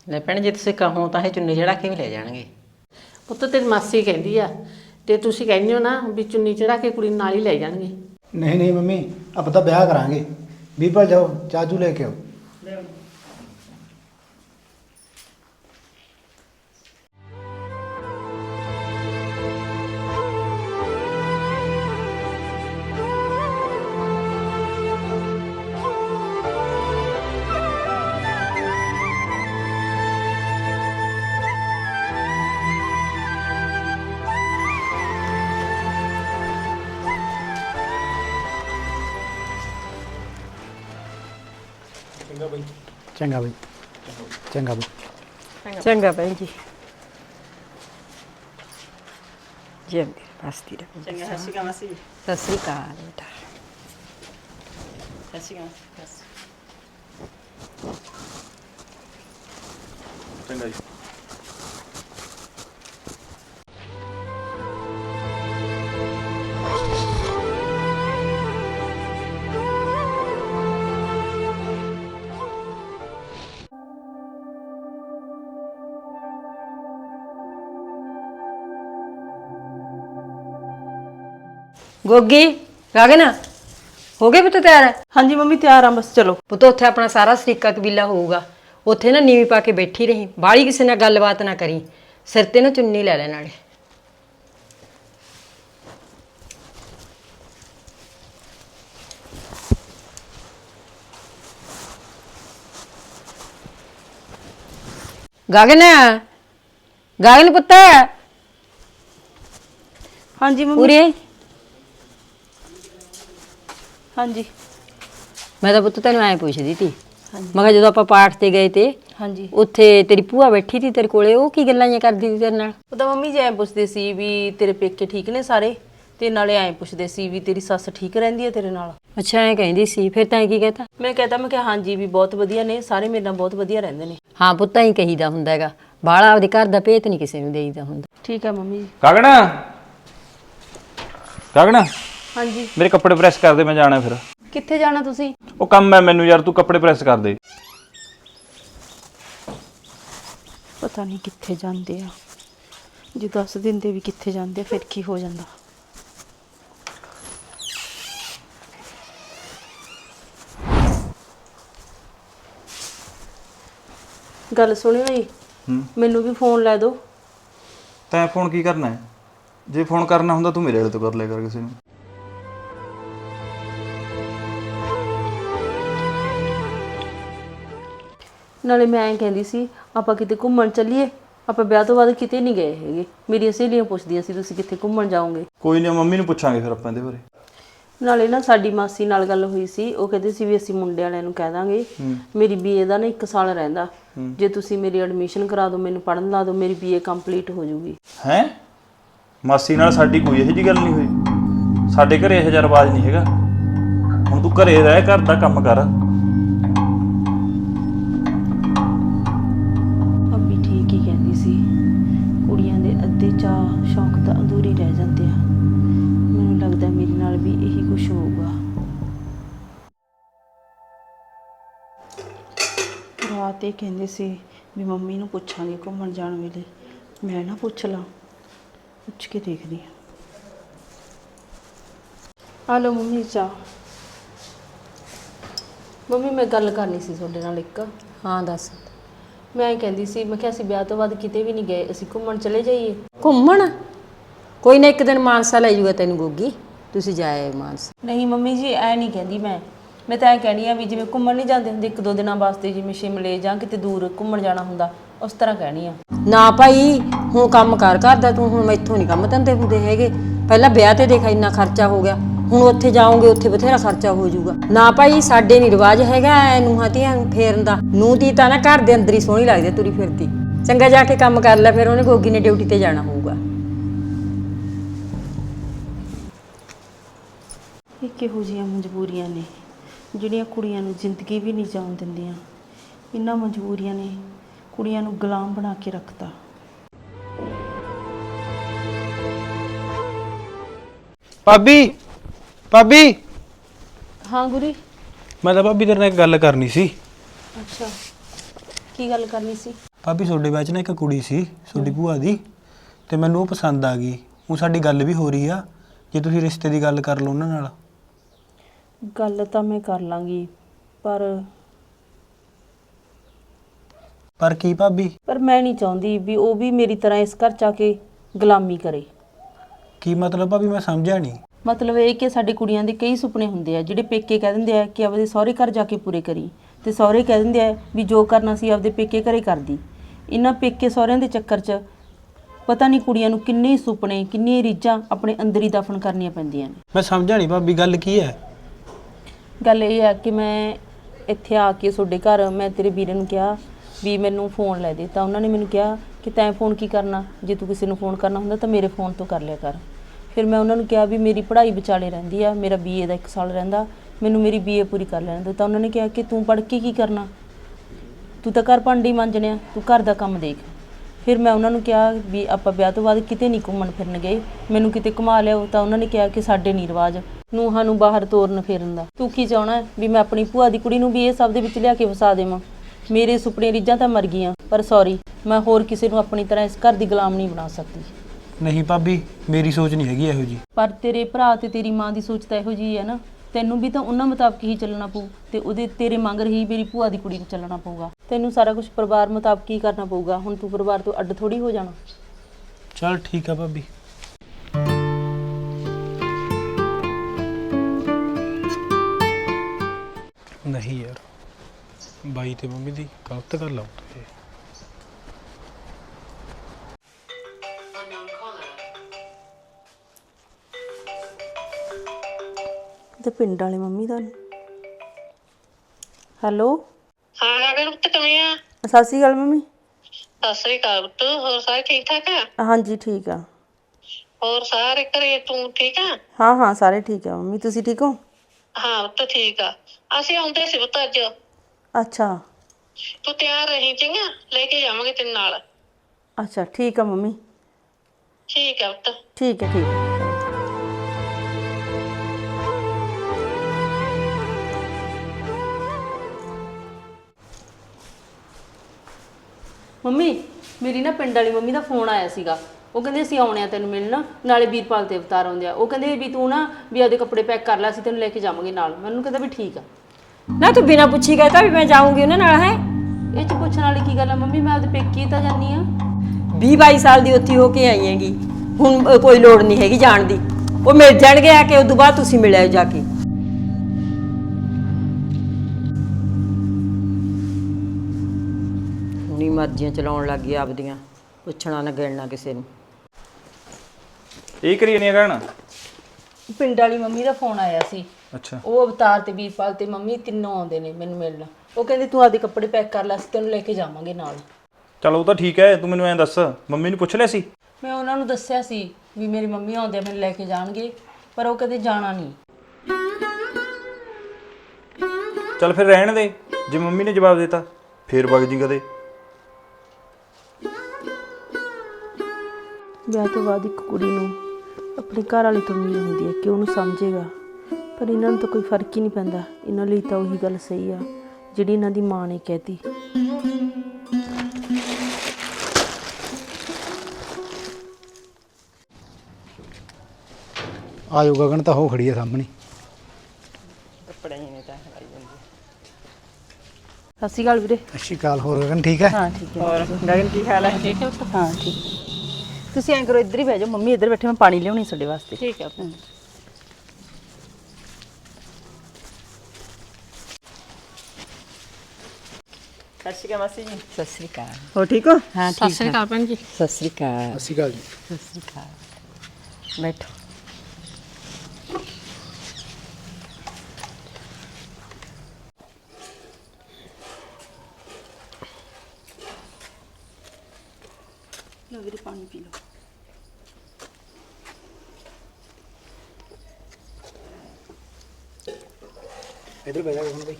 ਲੈ ਭੈਣ ਜੇ ਤੁਸੀਂ ਕਹੋ ਤਾਂ ਇਹ ਚੁੰਨੀ ਚੜਾ ਕੇ ਵੀ ਲੈ ਜਾਣਗੇ। ਪੁੱਤ ਤੇਰੀ ਮਾਸੀ ਕਹਿੰਦੀ ਆ ਤੇ ਤੁਸੀਂ ਕਹਿੰਦੇ ਹੋ ਨਾ ਵੀ ਚੁੰਨੀ ਚੜਾ ਕੇ ਕੁੜੀ ਨੂੰ ਨਾਲ ਹੀ ਲੈ ਜਾਣਗੇ। ਨਹੀਂ ਨਹੀਂ ਮੰਮੀ ਆਪਾਂ ਤਾਂ ਵਿਆਹ ਕਰਾਂਗੇ। ਵੀਰਪਾਲ ਜਾਓ ਚਾਚੂ ਲੈ ਕੇ ਆਓ। ਚੰਗਾ ਬਈ। ਚੰਗਾ ਬਈ। ਚੰਗਾ ਭੈਣ ਜੀ। ਜੇ ਮੇਰੇ ਪਾਸਤੀ ਰਹੋ ਚੰਗਾ ਸਤਿ ਸ਼੍ਰੀ ਅਕਾਲ ਮਾਸੀ ਸਤਿ ਸ੍ਰੀ ਅਕਾਲ ਬੇਟਾ। ਸਤਿ ਸ਼੍ਰੀ ਅਕਾਲ ਚੰਗਾ ਜੀ। ਗੋਗੀ ਗਗਨ ਹੋ ਗਏ ਪੁੱਤ ਤਿਆਰ? ਹਾਂਜੀ ਮੰਮੀ ਤਿਆਰ ਆ ਬਸ ਚਲੋ। ਪੁੱਤ ਉੱਥੇ ਆਪਣਾ ਸਾਰਾ ਸਰੀਕਾ ਕਬੀਲਾ ਹੋਊਗਾ। ਉੱਥੇ ਨਾ ਨੀਵੀਂ ਪਾ ਕੇ ਬੈਠੀ ਰਹੀ। ਬਾਹਲੀ ਕਿਸੇ ਨਾਲ ਗੱਲਬਾਤ ਨਾ ਕਰੀ। ਸਿਰ ਤੇ ਨਾ ਚੁੰਨੀ ਲੈ ਲੈ ਨਾਲੇ। ਗਗਨ ਗਗਨ ਪੁੱਤ? ਹਾਂਜੀ ਮੰਮੀ। ਉਰੇ ਹਾਂਜੀ। ਮੈਂ ਤਾਂ ਪੁੱਤ ਤੈਨੂੰ ਐ ਪੁੱਛਦੀ ਸੀ ਮੈਂ ਕਿਹਾ ਜਦੋਂ ਆਪਾਂ ਪਾਠ ਤੇ ਗਏ ਤੇ ਹਾਂਜੀ। ਉੱਥੇ ਤੇਰੀ ਭੂਆ ਬੈਠੀ ਸੀ ਤੇਰੇ ਕੋਲੇ ਉਹ ਕੀ ਗੱਲਾਂ ਜਿਹੀਆਂ ਕਰਦੀ ਸੀ ਤੇਰੇ ਨਾਲ? ਉਹ ਤਾਂ ਮੰਮੀ ਜੀ ਐਂ ਪੁੱਛਦੇ ਸੀ ਵੀ ਤੇਰੇ ਪੇਕੇ ਠੀਕ ਨੇ ਸਾਰੇ? ਤੇ ਨਾਲੇ ਐਂ ਪੁੱਛਦੇ ਸੀ ਵੀ ਤੇਰੀ ਸੱਸ ਠੀਕ ਰਹਿੰਦੀ ਹੈ ਤੇਰੇ ਨਾਲ? ਅੱਛਾ ਐ ਕਹਿੰਦੀ ਸੀ ਫਿਰ ਤਾਂ ਕੀ ਕਹਤਾ? ਮੈਂ ਕਹਤਾ ਮੈਂ ਕਿਹਾ ਹਾਂਜੀ ਵੀ ਬਹੁਤ ਵਧੀਆ ਨੇ ਸਾਰੇ ਮੇਰੇ ਨਾਲ ਬਹੁਤ ਵਧੀਆ ਰਹਿੰਦੇ ਨੇ। ਹਾਂ ਪੁੱਤਾਂ ਹੀ ਕਹੀਦਾ ਹੁੰਦਾ ਹੈਗਾ। ਬਾਹਲਾ ਆਪਦੇ ਘਰ ਦਾ ਭੇਤ ਨਹੀਂ ਕਿਸੇ ਨੂੰ ਦੇਈਦਾ ਹੁੰਦਾ। ਠੀਕ ਹੈ ਮੰਮੀ ਜੀ। ਗਗਨ। ਗਗਨ। ਹਾਂਜੀ। ਮੇਰੇ ਕੱਪੜੇ ਪ੍ਰੈਸ ਕਰ ਦੇ ਮੈਂ ਜਾਣਾ ਫਿਰ। ਕਿੱਥੇ ਜਾਣਾ ਤੁਸੀਂ? ਉਹ ਕੰਮ ਹੈ ਮੈਨੂੰ ਯਾਰ ਤੂੰ ਕੱਪੜੇ ਪ੍ਰੈਸ ਕਰ ਦੇ। ਪਤਾ ਨਹੀਂ ਕਿੱਥੇ ਜਾਂਦੇ ਆ। ਜੇ ਦੱਸ ਦਿੰਦੇ ਵੀ ਕਿੱਥੇ ਜਾਂਦੇ ਆ ਫਿਰ ਕੀ ਹੋ ਜਾਂਦਾ? ਗੱਲ ਸੁਣਿਓ ਜੀ। ਹੂੰ। ਮੈਨੂੰ ਵੀ ਫੋਨ ਲੈ ਦਿਓ। ਤੈਂ ਫੋਨ ਕੀ ਕਰਨਾ ਹੈ? ਜੇ ਫੋਨ ਕਰਨਾ ਹੁੰਦਾ ਤੂੰ ਮੇਰੇ ਵਾਲੇ ਤੋਂ ਕਰ ਲਿਆ ਕਰ ਕਿਸੇ ਨੂੰ। ਨਾਲੇ ਮੈਂ ਐਂ ਕਹਿੰਦੀ ਸੀ ਆਪਾਂ ਕਿਤੇ ਘੁੰਮਣ ਚੱਲੀਏ। ਆਪਾਂ ਵਿਆਹ ਤੋਂ ਬਾਅਦ ਕਿਤੇ ਨਹੀਂ ਗਏ ਹੈਗੇ। ਮੇਰੀਆਂ ਸਹੇਲੀਆਂ ਪੁੱਛਦੀਆਂ ਸੀ ਤੁਸੀਂ ਕਿੱਥੇ ਘੁੰਮਣ ਜਾਓਗੇ? ਕੋਈ ਨਹੀਂ ਮੰਮੀ ਨੂੰ ਪੁੱਛਾਂਗੇ ਫਿਰ ਆਪਾਂ ਇਹਦੇ ਬਾਰੇ। ਨਾਲੇ ਨਾ ਸਾਡੀ ਮਾਸੀ ਨਾਲ ਗੱਲ ਹੋਈ ਸੀ। ਉਹ ਕਹਿੰਦੇ ਸੀ ਵੀ ਅਸੀਂ ਮੁੰਡੇ ਵਾਲਿਆਂ ਨੂੰ ਕਹਿ ਦਾਂਗੇ। ਮੇਰੀ ਬੀਏ ਦਾ ਨਾ 1 ਸਾਲ ਰਹਿੰਦਾ। ਜੇ ਤੁਸੀਂ ਮੇਰੀ ਐਡਮਿਸ਼ਨ ਕਰਾ ਦਿਓ ਮੈਨੂੰ ਪੜਨ ਲਾ ਦਿਓ ਮੇਰੀ ਬੀਏ ਕੰਪਲੀਟ ਹੋ ਜਾਊਗੀ। ਹੈ? ਮਾਸੀ ਨਾਲ ਸਾਡੀ ਕੋਈ ਇਹੋ ਜੀ ਗੱਲ ਨਹੀਂ ਹੋਈ। ਸਾਡੇ ਘਰੇ ਇਹੋ ਜਿਹਾ ਰਿਵਾਜ ਨਹੀਂ ਹੈਗਾ। ਹੁਣ ਤੂੰ ਘਰੇ ਰਹਿ ਘਰ ਦਾ ਕੰਮ ਕਰ। ਇਹ ਕਹਿੰਦੇ ਸੀ ਵੀ ਮੰਮੀ ਨੂੰ ਪੁੱਛਾਂਗੇ ਘੁੰਮਣ ਜਾਣ ਵੇਲੇ। ਮੈਂ ਨਾ ਪੁੱਛ ਲਾਂ ਪੁੱਛ ਕੇ ਦੇਖਦੀ ਹਾਂ। ਹਲੋ ਮੰਮੀ ਚਾਹ। ਮੰਮੀ ਮੈਂ ਗੱਲ ਕਰਨੀ ਸੀ ਤੁਹਾਡੇ ਨਾਲ ਇੱਕ। ਹਾਂ ਦੱਸ। ਮੈਂ ਇਹ ਕਹਿੰਦੀ ਸੀ ਮੈਂ ਕਿਹਾ ਅਸੀਂ ਵਿਆਹ ਤੋਂ ਬਾਅਦ ਕਿਤੇ ਵੀ ਨਹੀਂ ਗਏ ਅਸੀਂ ਘੁੰਮਣ ਚਲੇ ਜਾਈਏ। ਘੁੰਮਣ? ਕੋਈ ਨਾ ਇੱਕ ਦਿਨ ਮਾਨਸਾ ਲੈ ਜਾਊਗਾ ਤੈਨੂੰ ਗੋਗੀ। ਤੁਸੀਂ ਜਾਏ ਮਾਨਸਾ। ਨਹੀਂ ਮੰਮੀ ਜੀ ਐ ਨਹੀਂ ਕਹਿੰਦੀ ਮੈਂ। ਮੈਂ ਤਾਂ ਐ ਕਹਿਣੀ ਆ ਵੀ ਜਿਵੇਂ ਘੁੰਮਣ ਨਹੀਂ ਜਾਂਦੇ ਹੁੰਦੇ ਇੱਕ ਦੋ ਦਿਨਾਂ ਵਾਸਤੇ ਜਿਵੇਂ ਸ਼ਿਮਲੇ ਜਾਂ ਕਿਤੇ ਦੂਰ ਘੁੰਮਣ ਜਾਣਾ ਹੁੰਦਾ ਉਸ ਤਰ੍ਹਾਂ ਕਹਿਣੀ ਆ। ਨਾ ਭਾਈ ਹੁਣ ਕੰਮ ਕਰ ਕਰਦਾ ਤੂੰ ਹੁਣ ਮੈਥੋਂ ਨਹੀਂ ਕੰਮ ਧੰਦੇ ਹੁੰਦੇ ਹੈਗੇ। ਪਹਿਲਾਂ ਵਿਆਹ ਤੇ ਦੇਖ ਇੰਨਾ ਖਰਚਾ ਹੋ ਗਿਆ ਹੁਣ ਉੱਥੇ ਜਾਓਗੇ ਉੱਥੇ ਬਥੇਰਾ ਖਰਚਾ ਹੋ ਜਾਊਗਾ। ਨਾ ਭਾਈ ਸਾਡੇ ਨਹੀਂ ਰਿਵਾਜ ਹੈਗਾ ਐ ਨੂੰਹਾਂ ਧੀਆਂ ਨੂੰ ਫੇਰਨ ਦਾ। ਨੂੰਹ ਦੀ ਤਾਂ ਨਾ ਘਰ ਦੇ ਅੰਦਰ ਹੀ ਸੋਹਣੀ ਲੱਗਦੀ ਤੁਰੀ ਫਿਰਦੀ। ਚੰਗਾ ਜਾ ਕੇ ਕੰਮ ਕਰ ਲੈ ਫਿਰ ਉਹਨੇ ਗੋਗੀ ਨੇ ਡਿਊਟੀ ਤੇ ਜਾਣਾ ਹੋਊਗਾ। ਇਹ ਕਿਹੋ ਜਿਹੀਆਂ ਮਜਬੂਰੀਆਂ ਨੇ? ਜਿਹੜੀਆਂ ਕੁੜੀਆਂ ਨੂੰ ਜ਼ਿੰਦਗੀ ਵੀ ਨਹੀਂ ਜਾਣ ਦਿੰਦੀਆਂ। ਇਹਨਾਂ ਮਜਬੂਰੀਆਂ ਨੇ ਕੁੜੀਆਂ ਨੂੰ ਗੁਲਾਮ ਬਣਾ ਕੇ ਰੱਖਤਾ। ਭਾਬੀ ਭਾਬੀ। ਹਾਂ ਗੁਰੀ। ਮੈਂ ਤਾਂ ਭਾਬੀ ਤੇਰੇ ਨਾਲ ਇੱਕ ਗੱਲ ਕਰਨੀ ਸੀ। ਅੱਛਾ। ਕੀ ਗੱਲ ਕਰਨੀ ਸੀ? ਭਾਬੀ ਤੁਹਾਡੇ ਵਿੱਚ ਨਾ ਇੱਕ ਕੁੜੀ ਸੀ ਤੁਹਾਡੀ ਭੂਆ ਦੀ। ਤੇ ਮੈਨੂੰ ਉਹ ਪਸੰਦ ਆ ਗਈ। ਉਹ ਸਾਡੀ ਗੱਲ ਵੀ ਹੋ ਰਹੀ ਆ। ਜੇ ਤੁਸੀਂ ਰਿਸ਼ਤੇ ਦੀ ਗੱਲ ਕਰ ਲਓ ਉਹਨਾਂ ਨਾਲ। ਗੱਲ ਤਾਂ ਮੈਂ ਕਰ ਲਾਂਗੀ ਪਰ ਪਰ ਕੀ ਭਾਬੀ? ਪਰ ਮੈਂ ਨਹੀਂ ਚਾਹੁੰਦੀ ਵੀ ਉਹ ਵੀ ਮੇਰੀ ਤਰ੍ਹਾਂ ਇਸ ਘਰ ਚ ਆ ਕੇ ਗੁਲਾਮੀ ਕਰੇ। ਕੀ ਮਤਲਬ ਭਾਬੀ? ਮੈਂ ਸਮਝਿਆ ਨਹੀਂ। ਮਤਲਬ ਇਹ ਕਿ ਸਾਡੇ ਕੁੜੀਆਂ ਦੇ ਕਈ ਸੁਪਨੇ ਹੁੰਦੇ ਆ ਜਿਹੜੇ ਪੇਕੇ ਕਹਿ ਦਿੰਦੇ ਆ ਕਿ ਆਪਦੇ ਸਹੁਰੇ ਘਰ ਜਾ ਕੇ ਪੂਰੇ ਕਰੀ। ਤੇ ਸਹੁਰੇ ਕਹਿ ਦਿੰਦੇ ਆ ਵੀ ਜੋ ਕਰਨਾ ਸੀ ਆਪਦੇ ਪੇਕੇ ਘਰੇ ਕਰਦੀ। ਇਹਨਾਂ ਪੇਕੇ ਸਹੁਰਿਆਂ ਦੇ ਚੱਕਰ 'ਚ ਪਤਾ ਨਹੀਂ ਕੁੜੀਆਂ ਨੂੰ ਕਿੰਨੇ ਹੀ ਸੁਪਨੇ ਕਿੰਨੀਆਂ ਹੀ ਰੀਝਾਂ ਆਪਣੇ ਅੰਦਰ ਹੀ ਦਫਨ ਕਰਨੀਆਂ ਪੈਂਦੀਆਂ ਨੇ। ਮੈਂ ਸਮਝਿਆ ਨਹੀਂ ਭਾਬੀ ਗੱਲ ਕੀ ਹੈ? ਗੱਲ ਇਹ ਆ ਕਿ ਮੈਂ ਇੱਥੇ ਆ ਕੇ ਤੁਹਾਡੇ ਘਰ, ਮੈਂ ਤੇਰੇ ਵੀਰੇ ਨੂੰ ਕਿਹਾ ਵੀ ਮੈਨੂੰ ਫੋਨ ਲੈ ਦੇ। ਤਾਂ ਉਹਨਾਂ ਨੇ ਮੈਨੂੰ ਕਿਹਾ ਕਿ ਤੈਂ ਫੋਨ ਕੀ ਕਰਨਾ? ਜੇ ਤੂੰ ਕਿਸੇ ਨੂੰ ਫੋਨ ਕਰਨਾ ਹੁੰਦਾ ਤਾਂ ਮੇਰੇ ਫੋਨ ਤੋਂ ਕਰ ਲਿਆ ਕਰ। ਫਿਰ ਮੈਂ ਉਹਨਾਂ ਨੂੰ ਕਿਹਾ ਵੀ ਮੇਰੀ ਪੜ੍ਹਾਈ ਵਿਚਾਲੇ ਰਹਿੰਦੀ ਆ, ਮੇਰਾ ਬੀਏ ਦਾ 1 ਸਾਲ ਰਹਿੰਦਾ, ਮੈਨੂੰ ਮੇਰੀ ਬੀਏ ਪੂਰੀ ਕਰ ਲੈਣ ਦਿਓ। ਤਾਂ ਉਹਨਾਂ ਨੇ ਕਿਹਾ ਕਿ ਤੂੰ ਪੜ੍ਹ ਕੇ ਕੀ ਕਰਨਾ? ਤੂੰ ਤਾਂ ਘਰ ਭਾਂਡੇ ਹੀ ਮਾਂਜਣੇ ਆ, ਤੂੰ ਘਰ ਦਾ ਕੰਮ ਦੇਖ। ਫਿਰ ਮੈਂ ਉਹਨਾਂ ਨੂੰ ਕਿਹਾ ਵੀ ਆਪਾਂ ਵਿਆਹ ਤੋਂ ਬਾਅਦ ਕਿਤੇ ਨਹੀਂ ਘੁੰਮਣ ਫਿਰਨ ਗਏ, ਮੈਨੂੰ ਕਿਤੇ ਘੁਮਾ ਲਿਓ ਤਾਂ ਉਹਨਾਂ ਨੇ ਕਿਹਾ ਕਿ ਸਾਡੇ ਨਹੀਂ ਰਿਵਾਜ। ਨੂੰਹਾਂ ਨੂੰ ਬਾਹਰ ਤੋਰਨ ਫੇਰਨ ਦਾ। ਤੂੰ ਕੀ ਚਾਹਣਾ? ਵੀ ਮੈਂ ਆਪਣੀ ਭੂਆ ਦੀ ਕੁੜੀ ਨੂੰ ਵੀ ਇਹ ਸਭ ਦੇ ਵਿੱਚ ਲਿਆ ਕੇ ਫਸਾ ਦੇਵਾਂ? ਮੇਰੇ ਸੁਪਨੇ ਰੀਝਾਂ ਤਾਂ ਮਰ ਗਈਆਂ ਪਰ ਸੌਰੀ ਮੈਂ ਹੋਰ ਕਿਸੇ ਨੂੰ ਆਪਣੀ ਤਰ੍ਹਾਂ ਇਸ ਘਰ ਦੀ ਗੁਲਾਮ ਨਹੀਂ ਬਣਾ ਸਕਦੀ। ਨਹੀਂ ਭਾਬੀ ਮੇਰੀ ਸੋਚ ਨਹੀਂ ਹੈਗੀ ਇਹੋ ਜੀ ਪਰ ਤੇਰੇ ਭਰਾ ਤੇ ਤੇਰੀ ਮਾਂ ਦੀ ਸੋਚ ਤਾਂ ਇਹੋ ਜਿਹੀ ਹੈ ਨਾ। ਤੈਨੂੰ ਵੀ ਤਾਂ ਉਹਨਾਂ ਮੁਤਾਬਕ ਹੀ ਚੱਲਣਾ ਪਊ ਤੇ ਉਹਦੇ ਤੇਰੇ ਮੰਗਰ ਹੀ ਮੇਰੀ ਭੂਆ ਦੀ ਕੁੜੀ ਨੂੰ ਚੱਲਣਾ ਪਊਗਾ। ਤੈਨੂੰ ਸਾਰਾ ਕੁਝ ਪਰਿਵਾਰ ਮੁਤਾਬਕ ਹੀ ਕਰਨਾ ਪਊਗਾ। ਹੁਣ ਤੂੰ ਪਰਿਵਾਰ ਤੋਂ ਅੱਡ ਥੋੜੀ ਹੋ ਜਾਣਾ। ਚਲ ਠੀਕ ਆ ਭਾਬੀ। ਨਹੀਂ ਯਾਰ। ਬਾਈ ਤੇ ਮੰਮੀ ਦੀ ਗਲਤ ਗੱਲ ਆ ਉੱਥੇ ਤੇ। ਪਿੰਡ ਵਾਲੇ ਮੰਮੀ ਦਾ ਹੈਲੋ? ਹਾਂ ਗਗਨ ਪੁੱਤ ਕਿਵੇਂ ਆ? ਸਤਿ ਸ਼੍ਰੀ ਅਕਾਲ ਮੰਮੀ। ਸਤਿ ਸ੍ਰੀ ਅਕਾਲ ਪੁੱਤ ਹੋਰ ਸਾਰੇ ਠੀਕ ਠਾਕ ਆ? ਹਾਂਜੀ ਠੀਕ ਆ। ਹੋਰ ਸਾਰੇ ਘਰੇ ਤੂੰ ਠੀਕ ਆ? ਹਾਂ ਹਾਂ ਸਾਰੇ ਠੀਕ ਆ ਮੰਮੀ। ਤੁਸੀਂ ਠੀਕ ਹੋ? ਹਾਂ ਪੁੱਤ ਠੀਕ ਆ। ਅਸੀਂ ਆਉਂਦੇ ਸੀ ਪੁੱਤ ਅੱਜ। ਅੱਛਾ। ਤੂੰ ਤਿਆਰ ਰਹੀ ਚੰਗਾ ਲੈ ਕੇ ਜਾਵਾਂਗੇ ਤੇਰੇ ਨਾਲ। ਅੱਛਾ ਠੀਕ ਆ ਮੰਮੀ। ਠੀਕ ਆ ਪੁੱਤ। ਠੀਕ ਹੈ ਠੀਕ ਹੈ ਮੰਮੀ ਮੇਰੀ ਨਾ ਪਿੰਡ ਵਾਲੀ ਮੰਮੀ ਦਾ ਫੋਨ ਆਇਆ ਸੀਗਾ। ਉਹ ਕਹਿੰਦੇ ਅਸੀਂ ਆਉਣੇ ਆ ਤੈਨੂੰ ਮਿਲਣ ਨਾਲੇ ਵੀਰਪਾਲ ਤੇ ਅਵਤਾਰ ਆਉਂਦੇ ਆ। ਉਹ ਕਹਿੰਦੇ ਵੀ ਤੂੰ ਨਾ ਵੀ ਆਪਦੇ ਕੱਪੜੇ ਪੈਕ ਕਰ ਲੈ ਅਸੀਂ ਤੈਨੂੰ ਲੈ ਕੇ ਜਾਵਾਂਗੇ ਨਾਲ। ਮੈਨੂੰ ਕਹਿੰਦਾ ਵੀ ਠੀਕ ਆ। ਨਾ ਤੂੰ ਬਿਨਾਂ ਪੁੱਛੀ ਕਹਤਾ ਵੀ ਮੈਂ ਜਾਊਂਗੀ ਉਹਨਾਂ ਨਾਲ ਹੈ? ਇਹ ਚ ਪੁੱਛਣ ਵਾਲੀ ਕੀ ਗੱਲ ਆ ਮੰਮੀ? ਮੈਂ ਆਪਦੇ ਪੇਕੀ ਤਾਂ ਜਾਨੀ ਆ। 20 22 ਸਾਲ ਦੀ ਉੱਥੇ ਹੋ ਕੇ ਆਈ ਹੈਗੀ। ਹੁਣ ਅ, ਕੋਈ ਲੋੜ ਨਹੀਂ ਹੈਗੀ ਜਾਣ ਦੀ। ਉਹ ਮਿਲ ਜਾਣਗੇ ਆ ਕੇ ਉਦੋਂ ਬਾਅਦ ਤੁਸੀਂ ਮਿਲਿਆ ਜਾ ਕੇ। ਨੀ ਮਰਜ਼ੀਆਂ ਚਲਾਉਣ ਲੱਗ ਗਈ ਆਪਦੀਆਂ। ਪੁੱਛਣਾ ਨਾ ਗਿਣਨਾ ਕਿਸੇ ਨੂੰ। ਇਹ ਕਰੀ ਨਹੀਂ ਕਹਿਣਾ ਪਿੰਡ ਵਾਲੀ ਮੰਮੀ ਦਾ ਫੋਨ ਆਇਆ ਸੀ। ਅੱਛਾ। ਉਹ ਅਵਤਾਰ ਤੇ ਵੀਰਪਾਲ ਤੇ ਮੰਮੀ ਤਿੰਨੋਂ ਆਉਂਦੇ ਨੇ ਮੈਨੂੰ ਮਿਲਣ। ਉਹ ਕਹਿੰਦੇ ਤੂੰ ਆਪਦੇ ਕੱਪੜੇ ਪੈਕ ਕਰ ਲੈ ਅਸੀਂ ਤੈਨੂੰ ਲੈ ਕੇ ਜਾਵਾਂਗੇ ਨਾਲ। ਚਲ ਉਹ ਤਾਂ ਠੀਕ ਹੈ ਤੂੰ ਮੈਨੂੰ ਐਂ ਦੱਸ ਮੰਮੀ ਨੂੰ ਪੁੱਛ ਲਿਆ ਸੀ? ਮੈਂ ਉਹਨਾਂ ਨੂੰ ਦੱਸਿਆ ਸੀ ਵੀ ਮੇਰੀ ਮੰਮੀ ਆਉਂਦੇ ਆ ਮੈਨੂੰ ਲੈ ਕੇ ਜਾਣਗੇ ਪਰ ਉਹ ਕਹਿੰਦੇ ਜਾਣਾ ਨਹੀਂ। ਚੱਲ ਫਿਰ ਰਹਿਣ ਦੇ। ਜੇ ਮੰਮੀ ਨੇ ਜਵਾਬ ਦਿੱਤਾ ਫੇਰ ਵਗ ਜੀ ਕਦੇ। ਵਿਆਹ ਤੋਂ ਬਾਅਦ ਇੱਕ ਕੁੜੀ ਨੂੰ ਆਪਣੇ ਘਰ ਵਾਲੇ ਤੋਂ ਉਮੀਦ ਹੁੰਦੀ ਹੈ ਕਿ ਉਹਨੂੰ ਸਮਝੇਗਾ। ਪਰ ਇਹਨਾਂ ਨੂੰ ਤਾਂ ਕੋਈ ਫ਼ਰਕ ਹੀ ਨਹੀਂ ਪੈਂਦਾ। ਇਹਨਾਂ ਲਈ ਤਾਂ ਉਹੀ ਗੱਲ ਸਹੀ ਆ ਜਿਹੜੀ ਇਹਨਾਂ ਦੀ ਮਾਂ ਨੇ ਕਹਿਤੀ। ਆਜੋ ਗਗਨ ਤਾਂ ਹੋ ਖੜੀ ਹੈ ਸਾਹਮਣੇ ਸਤਿ ਸ਼੍ਰੀ ਅਕਾਲ ਵੀਰੇ। ਸਤਿ ਸ਼੍ਰੀ ਅਕਾਲ ਹੋਰ ਗਗਨ ਠੀਕ ਹੈ? ਹਾਂ ਠੀਕ ਹੈ। ਗਗਨ ਕੀ ਹਾਲ ਹੈ? ਠੀਕ ਹੈ। ਹਾਂ ਠੀਕ ਤੁਸੀਂ ਐਂ ਕਰੋ ਇੱਧਰ ਹੀ ਬਹਿ ਜਾਓ। ਮੰਮੀ ਇੱਧਰ ਬੈਠੇ ਮੈਂ ਪਾਣੀ ਲਿਆਉਣੀ ਤੁਹਾਡੇ ਵਾਸਤੇ। ਠੀਕ ਹੈ ਸਤਿ ਸ਼੍ਰੀ ਅਕਾਲ ਮਾਸੀ ਜੀ। ਸਤਿ ਸ੍ਰੀ ਅਕਾਲ। ਹੋ ਠੀਕ ਹੋ? ਹਾਂ ਸਤਿ ਸ਼੍ਰੀ ਅਕਾਲ ਭੈਣ ਜੀ। ਸਤਿ ਸ੍ਰੀ ਅਕਾਲ। ਸਤਿ ਸ਼੍ਰੀ ਅਕਾਲ ਜੀ। ਸਤਿ ਸ੍ਰੀ ਅਕਾਲ। ਬੈਠੋ। ਲਓ ਵੀਰੇ ਪਾਣੀ ਪੀ ਲਓ। ਇੱਧਰ ਬਹਿ ਜਾ ਗਗਨ ਬਾਈ।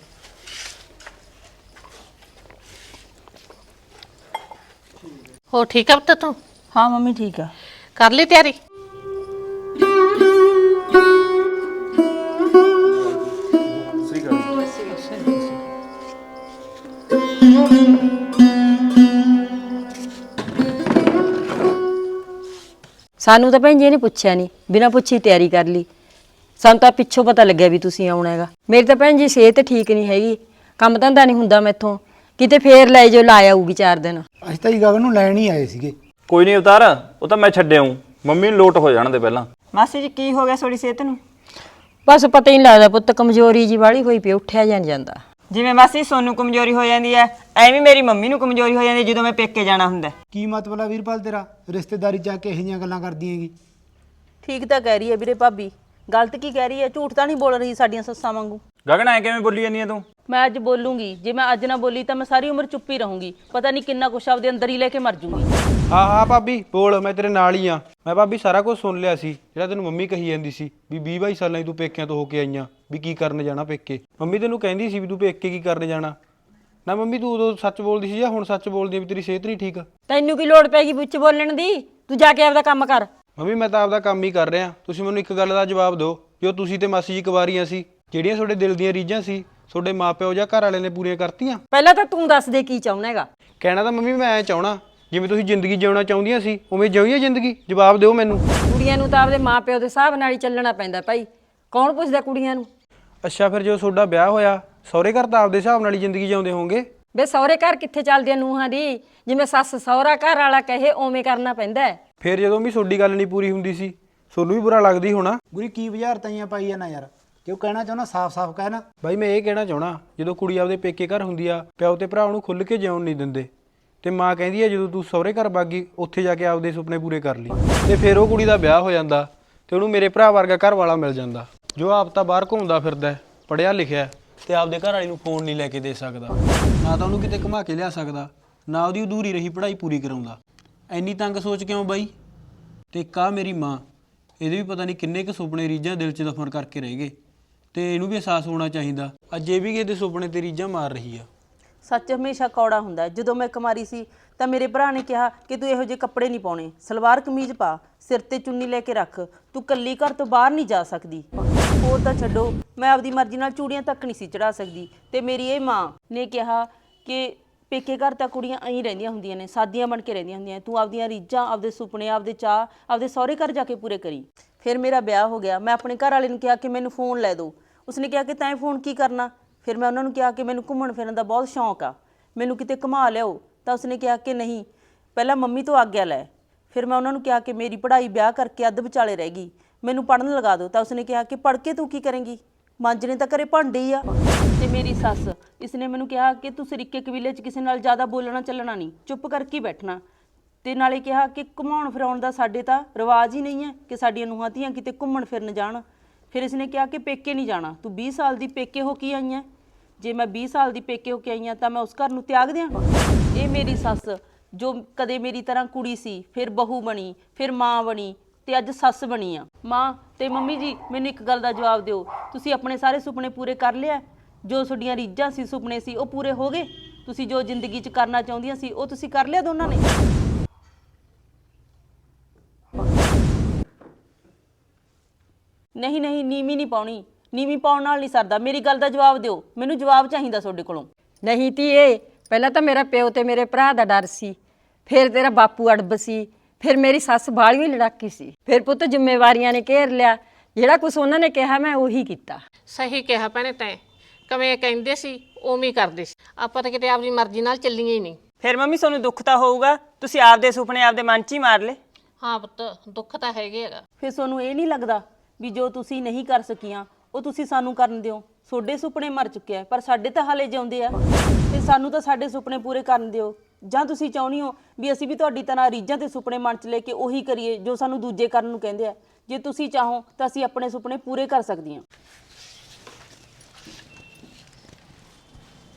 ਹੋ ਠੀਕ ਹੈ ਪੁੱਤ ਤੂੰ? ਹਾਂ ਮੰਮੀ ਠੀਕ ਆ। ਕਰ ਲਈ ਤਿਆਰੀ? ਸਾਨੂੰ ਤਾਂ ਭੈਣ ਜੀ ਇਹਨੇ ਪੁੱਛਿਆ ਨਹੀਂ ਬਿਨਾਂ ਪੁੱਛੀ ਤਿਆਰੀ ਕਰ ਲਈ। ਸਾਨੂੰ ਤਾਂ ਪਿੱਛੋਂ ਪਤਾ ਲੱਗਿਆ ਵੀ ਤੁਸੀਂ ਆਉਣਾ ਹੈਗਾ। ਮੇਰੀ ਤਾਂ ਭੈਣ ਜੀ ਸਿਹਤ ਠੀਕ ਨਹੀਂ ਹੈਗੀ। ਕੰਮ ਧੰਦਾ ਨਹੀਂ ਹੁੰਦਾ ਮੈਥੋਂ। ਕਿਤੇ ਫੇਰ ਲੈ ਜਾਓ ਲਾ ਆਊਗੀ ਚਾਰ ਦਿਨ। ਅਸੀਂ ਤਾਂ ਜੀ ਗਗਨ ਨੂੰ ਲੈਣ ਹੀ ਆਏ ਸੀਗੇ। ਕੋਈ ਨਹੀਂ ਉਤਾਰ ਉਹ ਤਾਂ ਮੈਂ ਛੱਡਿਆ ਹੂੰ ਮੰਮੀ ਨੂੰ ਲੋਟ ਹੋ ਜਾਣ ਦੇ ਪਹਿਲਾਂ। ਮਾਸੀ ਜੀ ਕੀ ਹੋ ਗਿਆ ਤੁਹਾਡੀ ਸਿਹਤ ਨੂੰ? ਬਸ ਪਤਾ ਹੀ ਨਹੀਂ ਲੱਗਦਾ ਪੁੱਤ ਕਮਜ਼ੋਰੀ ਜੀ ਵਾਲੀ ਹੋਈ ਪਈ ਉੱਠਿਆ ਜਾਂ ਨੀ ਜਾਂਦਾ। ਜਿਵੇਂ ਮਾਸੀ ਸੋਨੂੰ ਕਮਜ਼ੋਰੀ ਹੋ ਜਾਂਦੀ ਹੈ ਐਵੇਂ ਮੇਰੀ ਮੰਮੀ ਨੂੰ ਕਮਜ਼ੋਰੀ ਹੋ ਜਾਂਦੀ ਹੈ ਜਦੋਂ ਮੈਂ ਪੇਕੇ ਜਾਣਾ ਹੁੰਦਾ। ਹੈ। ਕੀ ਮਤਲਬ ਆ ਵੀਰਪਾਲ ਤੇਰਾ? ਰਿਸ਼ਤੇਦਾਰੀ ਚ ਆ ਕੇ ਇਹੋ ਜਿਹੀਆਂ ਗੱਲਾਂ ਕਰਦੀ ਹੈਗੀ। ਠੀਕ ਤਾਂ ਕਹਿ ਰਹੀ ਹੈ ਵੀਰੇ ਭਾਬੀ। ਗਲਤ ਕੀ ਕਹਿ ਰਹੀ ਹੈ? ਝੂਠ ਤਾਂ ਨਹੀਂ ਬੋਲ ਰਹੀ ਸਾਡੀਆਂ ਸੱਸਾਂ ਵਾਂਗੂ। ਗਗਨ ਐ ਕਿਵੇਂ ਬੋਲੀ ਜਾਂਦੀ ਐ ਤੂੰ? ਮੈਂ ਅੱਜ ਬੋਲੂੰਗੀ। ਜੇ ਮੈਂ ਅੱਜ ਨਾ ਬੋਲੀ ਤਾਂ ਮੈਂ ਸਾਰੀ ਉਮਰ ਚੁੱਪ ਹੀ ਰਹੂੰਗੀ। ਪਤਾ ਨਹੀਂ ਕਿੰਨਾ ਕੁਛ ਆਪਦੇ ਅੰਦਰ ਹੀ ਲੈ ਕੇ ਮਰ ਜੂੰਗੀ। ਹਾਂ ਹਾਂ ਭਾਬੀ ਬੋਲ ਮੈਂ ਤੇਰੇ ਨਾਲ ਹੀ ਆ ਮੈਂ ਭਾਬੀ ਸਾਰਾ ਕੁਝ ਸੁਣ ਲਿਆ ਸੀ ਜਿਹੜਾ ਤੈਨੂੰ ਮੰਮੀ ਕਹੀ ਜਾਂਦੀ ਸੀ ਵੀ 20 22 ਸਾਲਾਂ ਦੀ ਤੂੰ ਪੇਕਿਆਂ ਤੋਂ ਹੋ ਕੇ ਆਈਆਂ ਵੀ ਕੀ ਕਰਨ ਜਾਣਾ ਪੇਕੇ। ਮੰਮੀ ਤੈਨੂੰ ਕਹਿੰਦੀ ਸੀ ਵੀ ਤੂੰ ਪੇਕੇ ਕੀ ਕਰਨ ਜਾਣਾ। ਨਾ ਮੰਮੀ ਤੂੰ ਉਦੋਂ ਸੱਚ ਬੋਲਦੀ ਸੀ ਜਾਂ ਹੁਣ ਸੱਚ ਬੋਲਦੀ ਆ ਵੀ ਤੇਰੀ ਸਿਹਤ ਨਹੀਂ ਠੀਕ? ਤੈਨੂੰ ਕੀ ਲੋੜ ਪੈਗੀ ਵਿੱਚ ਬੋਲਣ ਦੀ? ਤੂੰ ਜਾ ਕੇ ਆਪਦਾ ਕੰਮ ਕਰ। ਮੰਮੀ ਮੈਂ ਤਾਂ ਆਪਦਾ ਕੰਮ ਹੀ ਕਰ ਰਿਹਾ। ਤੁਸੀਂ ਮੈਨੂੰ ਇੱਕ ਗੱਲ ਦਾ ਜਵਾਬ ਦਿਓ ਜੋ ਤੁਸੀਂ ਤੇ ਮਾਸੀ ਜੀ ਕੁਵਾਰੀਆਂ ਸੀ ਜਿਹੜੀਆਂ ਤੁਹਾਡੇ ਦਿਲ ਦੀਆਂ ਰੀਝਾਂ ਸੀ ਤੁਹਾਡੇ ਮਾਪਿਓ ਜਾਂ ਘਰ ਵਾਲਿਆਂ ਨੇ ਪੂਰੀਆਂ ਕਰਤੀਆਂ? ਪਹਿਲਾਂ ਤਾਂ ਤੂੰ ਦੱਸ ਦੇ ਕੀ ਚਾਹੁੰਦਾ ਹੈਗਾ। ਕਹਿਣਾ ਤਾਂ ਮੰਮੀ ਮੈਂ ਐ ਚਾਹਣਾ ਜਿਵੇਂ ਤੁਸੀਂ ਜ਼ਿੰਦਗੀ ਜਿਉਣਾ ਚਾਹੁੰਦੀਆਂ ਸੀ ਉਵੇਂ ਜਿਉਈਏ ਜ਼ਿੰਦਗੀ ਜਵਾਬ ਦਿਓ ਮੈਨੂੰ। ਕੁੜੀਆਂ ਨੂੰ ਤਾਂ ਆਪਦੇ ਮਾਪਿਓ ਦੇ ਹਿਸਾਬ ਨਾਲ ਹੀ ਚੱਲਣਾ ਪੈਂਦਾ ਭਾਈ। ਕੌਣ ਪੁੱਛਦਾ ਕੁੜੀਆਂ ਨੂੰ? ਅੱਛਾ ਫਿਰ ਜਦੋਂ ਤੁਹਾਡਾ ਵਿਆਹ ਹੋਇਆ ਸਹੁਰੇ ਘਰ ਤਾਂ ਆਪਦੇ ਹਿਸਾਬ ਨਾਲ ਹੀ ਜ਼ਿੰਦਗੀ ਜਿਉਂਦੇ ਹੋਵੋਗੇ ਵੇ ਸਹੁਰੇ ਘਰ ਕਿੱਥੇ ਚੱਲਦੀ ਆ ਨੂੰਹਾਂ ਦੀ? ਜਿਵੇਂ ਸੱਸ ਸਹੁਰਾ ਘਰ ਵਾਲਾ ਕਹੇ ਓਵੇਂ ਕਰਨਾ ਪੈਂਦਾ ਹੈ। ਫਿਰ ਜਦੋਂ ਵੀ ਤੁਹਾਡੀ ਗੱਲ ਨਹੀਂ ਪੂਰੀ ਹੁੰਦੀ ਸੀ ਤੁਹਾਨੂੰ ਵੀ ਬੁਰਾ ਲੱਗਦੀ ਹੋਣਾ। ਗੁਰੀ ਕੀ ਬਾਜ਼ਾਰ ਤਾਈਆਂ ਪਾਈ ਆ ਨਾ ਯਾਰ? ਕਿਉਂ ਕਹਿਣਾ ਚਾਹੁੰਦਾ ਸਾਫ਼-ਸਾਫ਼ ਕਹਿ ਨਾ। ਬਾਈ ਮੈਂ ਇਹ ਕਹਿਣਾ ਚਾਹਣਾ ਜਦੋਂ ਕੁੜੀ ਆਪਦੇ ਪੇਕੇ ਘਰ ਹੁੰਦੀ ਆ ਪਿਓ ਤੇ ਭਰਾ ਉਹਨੂੰ ਖੁੱਲ੍ਹ ਕੇ ਜਿਉਣ ਨਹੀਂ ਦਿੰਦੇ। ਤੇ ਮਾਂ ਕਹਿੰਦੀ ਆ ਜਦੋਂ ਤੂੰ ਸਹੁਰੇ ਘਰ ਬਾਗੀ ਉੱਥੇ ਜਾ ਕੇ ਆਪਦੇ ਸੁਪਨੇ ਪੂਰੇ ਕਰ ਲਈ। ਤੇ ਫਿਰ ਉਹ ਕੁੜੀ ਦਾ ਵਿਆਹ ਹੋ ਜਾਂਦਾ ਤੇ ਉਹਨੂੰ ਮੇਰੇ ਭਰਾ ਵਰਗਾ ਘਰ ਵਾਲਾ ਮਿਲ ਜਾਂਦਾ। ਜੋ ਆਪ ਤਾਂ ਬਾਹਰ ਘੁੰਮਦਾ ਫਿਰਦਾ ਹੈ, ਪੜ੍ਹਿਆ ਲਿਖਿਆ ਤੇ ਆਪਦੇ ਘਰ ਵਾਲੀ ਨੂੰ ਫੋਨ ਨਹੀਂ ਲੈ ਕੇ ਦੇ ਸਕਦਾ। ਨਾ ਤਾਂ ਉਹਨੂੰ ਕਿਤੇ ਘੁਮਾ ਕੇ ਲਿਆ ਸਕਦਾ ਨਾ ਉਹਦੀ ਅਧੂਰੀ ਰਹੀ ਪੜ੍ਹਾਈ ਪੂਰੀ ਕਰਾਉਂਦਾ। ਐਨੀ ਤੰਗ ਸੋਚ ਕਿਉਂ ਬਾਈ? ਤੇ ਕਾ ਮੇਰੀ ਮਾਂ, ਇਹਦੇ ਵੀ ਪਤਾ ਨਹੀਂ ਕਿੰਨੇ ਕੁ ਸੁਪਨੇ ਰੀਝਾਂ ਦਿਲ 'ਚ ਦਫਨ ਕਰਕੇ ਰਹਿ ਗਏ ਤੇ ਇਹਨੂੰ ਵੀ ਅਹਿਸਾਸ ਹੋਣਾ ਚਾਹੀਦਾ। ਅੱਜ ਇਹ ਵੀ ਕਿਸੇ ਸੁਪਨੇ ਤੇ ਰੀਝਾਂ ਮਾਰ ਰਹੀ ਆ। ਸੱਚ ਹਮੇਸ਼ਾ ਕੌੜਾ ਹੁੰਦਾ ਹੈ। ਜਦੋਂ ਮੈਂ ਕੁਮਾਰੀ ਸੀ, ਤਾਂ ਮੇਰੇ ਭਰਾ ਨੇ ਕਿਹਾ ਕਿ ਤੂੰ ਇਹੋ ਜਿਹੇ ਕੱਪੜੇ ਨਹੀਂ ਪਾਉਣੇ। ਸਲਵਾਰ ਕਮੀਜ਼ ਪਾ, ਸਿਰ ਤੇ ਚੁੰਨੀ ਲੈ ਕੇ ਰੱਖ। ਤੂੰ ਕੱਲੀ ਘਰ ਤੋਂ ਬਾਹਰ ਨਹੀਂ ਜਾ ਸਕਦੀ। ਹੋਰ ਤਾਂ ਛੱਡੋ। ਮੈਂ ਆਪਦੀ ਮਰਜ਼ੀ ਨਾਲ ਚੂੜੀਆਂ ਤੱਕ ਨਹੀਂ ਸੀ ਚੜਾ ਸਕਦੀ। ਤੇ ਮੇਰੀ ਇਹ ਮਾਂ ਨੇ ਕਿਹਾ ਕਿ ਪੇਕੇ ਘਰ ਤਾਂ ਕੁੜੀਆਂ ਐਂ ਰਹਿੰਦੀਆਂ ਹੁੰਦੀਆਂ ਨੇ, ਸਾਦੀਆਂ ਬਣ ਕੇ ਰਹਿੰਦੀਆਂ ਹੁੰਦੀਆਂ ਤੂੰ ਆਪਦੀਆਂ ਰੀਝਾਂ, ਆਪਦੇ ਸੁਪਨੇ, ਆਪਦੇ ਚਾਹ ਆਪਦੇ ਸਹੁਰੇ ਘਰ ਜਾ ਕੇ ਪੂਰੇ ਕਰੀ। ਫਿਰ ਮੇਰਾ ਵਿਆਹ ਹੋ ਗਿਆ। ਮੈਂ ਆਪਣੇ ਘਰ ਵਾਲੇ ਨੂੰ ਕਿਹਾ ਕਿ ਮੈਨੂੰ ਫੋਨ ਲੈ ਦਿਓ। ਉਸਨੇ ਕਿਹਾ ਕਿ ਤੈਂ ਫੋਨ ਕੀ ਕਰਨਾ? ਫਿਰ ਮੈਂ ਉਹਨਾਂ ਨੂੰ ਕਿਹਾ ਕਿ ਮੈਨੂੰ ਘੁੰਮਣ ਫਿਰਨ ਦਾ ਬਹੁਤ ਸ਼ੌਂਕ ਆ। ਮੈਨੂੰ ਕਿਤੇ ਘੁਮਾ ਲਿਓ ਤਾਂ ਉਸਨੇ ਕਿਹਾ ਕਿ ਨਹੀਂ, ਪਹਿਲਾਂ ਮੰਮੀ ਤੋਂ ਆਗਿਆ ਲੈ। ਫਿਰ ਮੈਂ ਉਹਨਾਂ ਨੂੰ ਕਿਹਾ ਕਿ ਮੇਰੀ ਪੜ੍ਹਾਈ ਵਿਆਹ ਕਰਕੇ ਅੱਧ ਵਿਚਾਲੇ ਰਹਿ ਗਈ। ਮੈਨੂੰ ਪੜ੍ਹਨ ਲਗਾ ਦਿਓ। ਤਾਂ ਉਸਨੇ ਕਿਹਾ ਕਿ ਪੜ੍ਹ ਕੇ ਤੂੰ ਕੀ ਕਰੇਂਗੀ? ਮਾਂਜਣੇ ਤਾਂ ਘਰੇ ਭਾਂਡੇ ਹੀ ਆ। ਤੇ ਮੇਰੀ ਸੱਸ, ਇਸਨੇ ਮੈਨੂੰ ਕਿਹਾ ਕਿ ਤੂੰ ਸਰੀਕੇ ਕਬੀਲੇ 'ਚ ਕਿਸੇ ਨਾਲ ਜ਼ਿਆਦਾ ਬੋਲਣਾ ਚੱਲਣਾ ਨਹੀਂ, ਚੁੱਪ ਕਰਕੇ ਹੀ ਬੈਠਣਾ। ਤੇ ਨਾਲੇ ਕਿਹਾ ਕਿ ਘੁਮਾਉਣ ਫਿਰਾਉਣ ਦਾ ਸਾਡੇ ਤਾਂ ਰਿਵਾਜ ਹੀ ਨਹੀਂ ਹੈ ਕਿ ਸਾਡੀਆਂ ਨੂੰਹਾਂ ਧੀਆਂ ਕਿਤੇ ਘੁੰਮਣ ਫਿਰਨ ਜਾਣ। ਫਿਰ ਇਸਨੇ ਕਿਹਾ ਕਿ ਪੇਕੇ ਨਹੀਂ ਜਾਣਾ, ਤੂੰ 20 ਸਾਲ ਦੀ ਪੇਕੇ ਹੋ ਕੇ ਆਈ ਹੈ ਜੇ ਮੈਂ 20 ਸਾਲ ਦੀ ਪੇਕੇ ਹੋ ਕੇ ਆਈ ਹਾਂ ਤਾਂ ਮੈਂ ਉਸ ਘਰ ਨੂੰ ਤਿਆਗ ਦਿਆਂ। ਇਹ ਮੇਰੀ ਸੱਸ, ਜੋ ਕਦੇ ਮੇਰੀ ਤਰ੍ਹਾਂ ਕੁੜੀ ਸੀ, ਫਿਰ ਬਹੂ ਬਣੀ, ਫਿਰ ਮਾਂ ਬਣੀ ਤੇ ਅੱਜ ਸੱਸ ਬਣੀ ਆ। ਮਾਂ ਤੇ ਮੰਮੀ ਜੀ, ਮੈਨੂੰ ਇੱਕ ਗੱਲ ਦਾ ਜਵਾਬ ਦਿਓ। ਤੁਸੀਂ ਆਪਣੇ ਸਾਰੇ ਸੁਪਨੇ ਪੂਰੇ ਕਰ ਲਿਆ? ਜੋ ਤੁਹਾਡੀਆਂ ਰੀਝਾਂ ਸੀ, ਸੁਪਨੇ ਸੀ, ਉਹ ਪੂਰੇ ਹੋ ਗਏ? ਤੁਸੀਂ ਜੋ ਜ਼ਿੰਦਗੀ 'ਚ ਕਰਨਾ ਚਾਹੁੰਦੀਆਂ ਸੀ, ਉਹ ਤੁਸੀਂ ਕਰ ਲਿਆ ਦੋਨਾਂ ਨੇ? ਨਹੀਂ ਨਹੀਂ, ਨੀਵੀਂ ਨਹੀਂ ਪਾਉਣੀ। ਨੀਵੀਂ ਪਾਉਣ ਨਾਲ ਨਹੀਂ ਸਰਦਾ। ਮੇਰੀ ਗੱਲ ਦਾ ਜਵਾਬ ਦਿਓ। ਮੈਨੂੰ ਜਵਾਬ ਚਾਹੀਦਾ ਤੁਹਾਡੇ ਕੋਲੋਂ। ਨਹੀਂ ਧੀਏ, ਪਹਿਲਾਂ ਤਾਂ ਮੇਰਾ ਪਿਓ ਤੇ ਮੇਰੇ ਭਰਾ ਦਾ ਡਰ ਸੀ। ਫਿਰ ਤੇਰਾ ਬਾਪੂ ਅੜਬ ਸੀ। ਫਿਰ ਮੇਰੀ ਸੱਸ ਬਾਲੀ ਵੀ ਲੜਾਕੀ ਸੀ। ਫਿਰ ਪੁੱਤ ਜ਼ਿੰਮੇਵਾਰੀਆਂ ਨੇ ਘੇਰ ਲਿਆ। ਜਿਹੜਾ ਕੁਝ ਉਹਨਾਂ ਨੇ ਕਿਹਾ ਮੈਂ ਉਹੀ ਕੀਤਾ। ਸਹੀ ਕਿਹਾ ਭੈਣੇ ਤੈਂ। ਕਵੇਂ ਕਹਿੰਦੇ ਸੀ ਉਵੇਂ ਹੀ ਕਰਦੇ ਸੀ। ਆਪਾਂ ਤਾਂ ਕਿਤੇ ਆਪਣੀ ਮਰਜ਼ੀ ਨਾਲ ਚੱਲੀਆਂ ਹੀ ਨਹੀਂ। ਫਿਰ ਮੰਮੀ ਤੁਹਾਨੂੰ ਦੁੱਖ ਤਾਂ ਹੋਊਗਾ। ਤੁਸੀਂ ਆਪਦੇ ਸੁਪਨੇ ਆਪਦੇ ਮਨ 'ਚ ਹੀ ਮਾਰ ਲਏ। ਹਾਂ ਪੁੱਤ ਦੁੱਖ ਤਾਂ ਹੈਗੇ ਹੈਗਾ। ਫਿਰ ਤੁਹਾਨੂੰ ਇਹ ਨਹੀਂ ਲੱਗਦਾ ਵੀ ਜੋ ਤੁਸੀਂ ਨਹੀਂ ਕਰ ਸਕੀਆਂ ਉਹ ਤੁਸੀਂ ਸਾਨੂੰ ਕਰਨ ਦਿਓ। ਤੁਹਾਡੇ ਸੁਪਨੇ ਮਰ ਚੁੱਕੇ ਆ ਪਰ ਸਾਡੇ ਤਾਂ ਹਾਲੇ ਜਿਉਂਦੇ ਆ। ਤੇ ਸਾਨੂੰ ਤਾਂ ਸਾਡੇ ਸੁਪਨੇ ਪੂਰੇ ਕਰਨ ਦਿਓ। ਜਾਂ ਤੁਸੀਂ ਚਾਹੁੰਦੇ ਹੋ ਵੀ ਅਸੀਂ ਵੀ ਤੁਹਾਡੀ ਤਰ੍ਹਾਂ ਰੀਝਾਂ ਤੇ ਸੁਪਨੇ ਮਨ 'ਚ ਲੈ ਕੇ ਉਹੀ ਕਰੀਏ ਜੋ ਸਾਨੂੰ ਦੂਜੇ ਕਰਨ ਨੂੰ ਕਹਿੰਦੇ ਆ। ਜੇ ਤੁਸੀਂ ਚਾਹੋ ਤਾਂ ਅਸੀਂ ਆਪਣੇ ਸੁਪਨੇ ਪੂਰੇ ਕਰ ਸਕਦੀਆਂ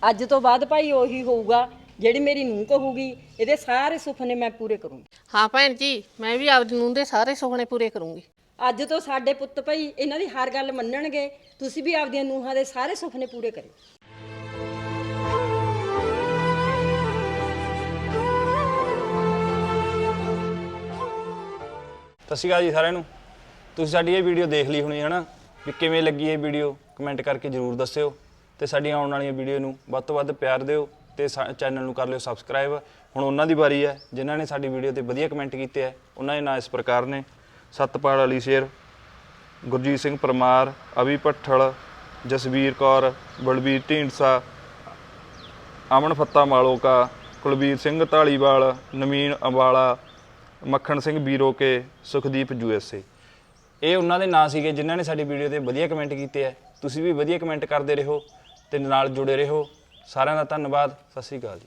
ਅੱਜ ਤੋਂ ਬਾਅਦ ਭਾਈ ਉਹੀ ਹੋਊਗਾ ਜਿਹੜੀ ਮੇਰੀ ਨੂੰਹ ਕਹੂਗੀ ਇਹਦੇ ਸਾਰੇ ਸੁਪਨੇ ਮੈਂ ਪੂਰੇ ਕਰੂੰਗੀ। ਹਾਂ ਭੈਣ ਜੀ ਮੈਂ ਵੀ ਆਪਦੀ ਨੂੰਹ ਦੇ ਸਾਰੇ ਸੁਪਨੇ ਪੂਰੇ ਕਰੂੰਗੀ। ਅੱਜ ਤੋਂ ਸਾਡੇ ਪੁੱਤ ਭਾਈ ਇਹਨਾਂ ਦੀ ਹਰ ਗੱਲ ਮੰਨਣਗੇ ਤੁਸੀਂ ਵੀ ਆਪਦੀਆਂ ਨੂੰਹਾਂ ਦੇ ਸਾਰੇ ਸੁਪਨੇ ਪੂਰੇ ਕਰਿਓ। ਸਤਿ ਸ਼੍ਰੀ ਅਕਾਲ ਜੀ ਸਾਰਿਆਂ ਨੂੰ। ਤੁਸੀਂ ਸਾਡੀ ਇਹ ਵੀਡੀਓ ਦੇਖ ਲਈ ਹੋਣੀ ਹੈ ਨਾ, ਵੀ ਕਿਵੇਂ ਲੱਗੀ ਇਹ ਵੀਡੀਓ? ਕਮੈਂਟ ਕਰਕੇ ਜਰੂਰ ਦੱਸਿਓ ਤੇ ਸਾਡੀਆਂ ਆਉਣ ਵਾਲੀਆਂ ਵੀਡੀਓ ਨੂੰ ਵੱਧ ਤੋਂ ਵੱਧ ਪਿਆਰ ਦਿਓ ਤੇ ਚੈਨਲ ਨੂੰ ਕਰ ਲਿਓ ਸਬਸਕ੍ਰਾਈਬ ਹੁਣ ਉਹਨਾਂ ਦੀ ਵਾਰੀ ਹੈ, ਜਿਨ੍ਹਾਂ ਨੇ ਸਾਡੀ ਵੀਡੀਓ ਤੇ ਵਧੀਆ ਕਮੈਂਟ ਕੀਤੇ ਹੈ, ਉਹਨਾਂ ਦੇ ਨਾਂ ਇਸ ਪ੍ਰਕਾਰ ਨੇ। ਸਤਪਾਲ ਅਲੀ ਸ਼ੇਰ, ਗੁਰਜੀਤ ਸਿੰਘ ਪਰਮਾਰ ਅਵੀ ਭੱਠਲ, ਜਸਵੀਰ ਕੌਰ, ਬਲਬੀਰ ਢੀਂਡਸਾ, ਅਮਨ ਫੱਤਾ ਮਾਲੋਕਾ, ਕੁਲਬੀਰ ਸਿੰਘ ਢਾਲੀਵਾਲ ਨਵੀਨ ਅੰਬਾਲਾ ਮੱਖਣ ਸਿੰਘ ਬੀਰੋ ਕੇ ਸੁਖਦੀਪ ਯੂਐਸਏ ਇਹ ਉਹਨਾਂ ਦੇ ਨਾਂ ਸੀਗੇ ਜਿਨ੍ਹਾਂ ਨੇ ਸਾਡੀ ਵੀਡੀਓ ਤੇ ਵਧੀਆ ਕਮੈਂਟ ਕੀਤੇ ਆ। ਤੁਸੀਂ ਵੀ ਵਧੀਆ ਕਮੈਂਟ ਕਰਦੇ ਰਹੋ ਤੇ ਨਾਲ ਜੁੜੇ ਰਹੋ। ਸਾਰਿਆਂ ਦਾ ਧੰਨਵਾਦ। ਸਤਿ ਸ਼੍ਰੀ ਅਕਾਲ ਜੀ।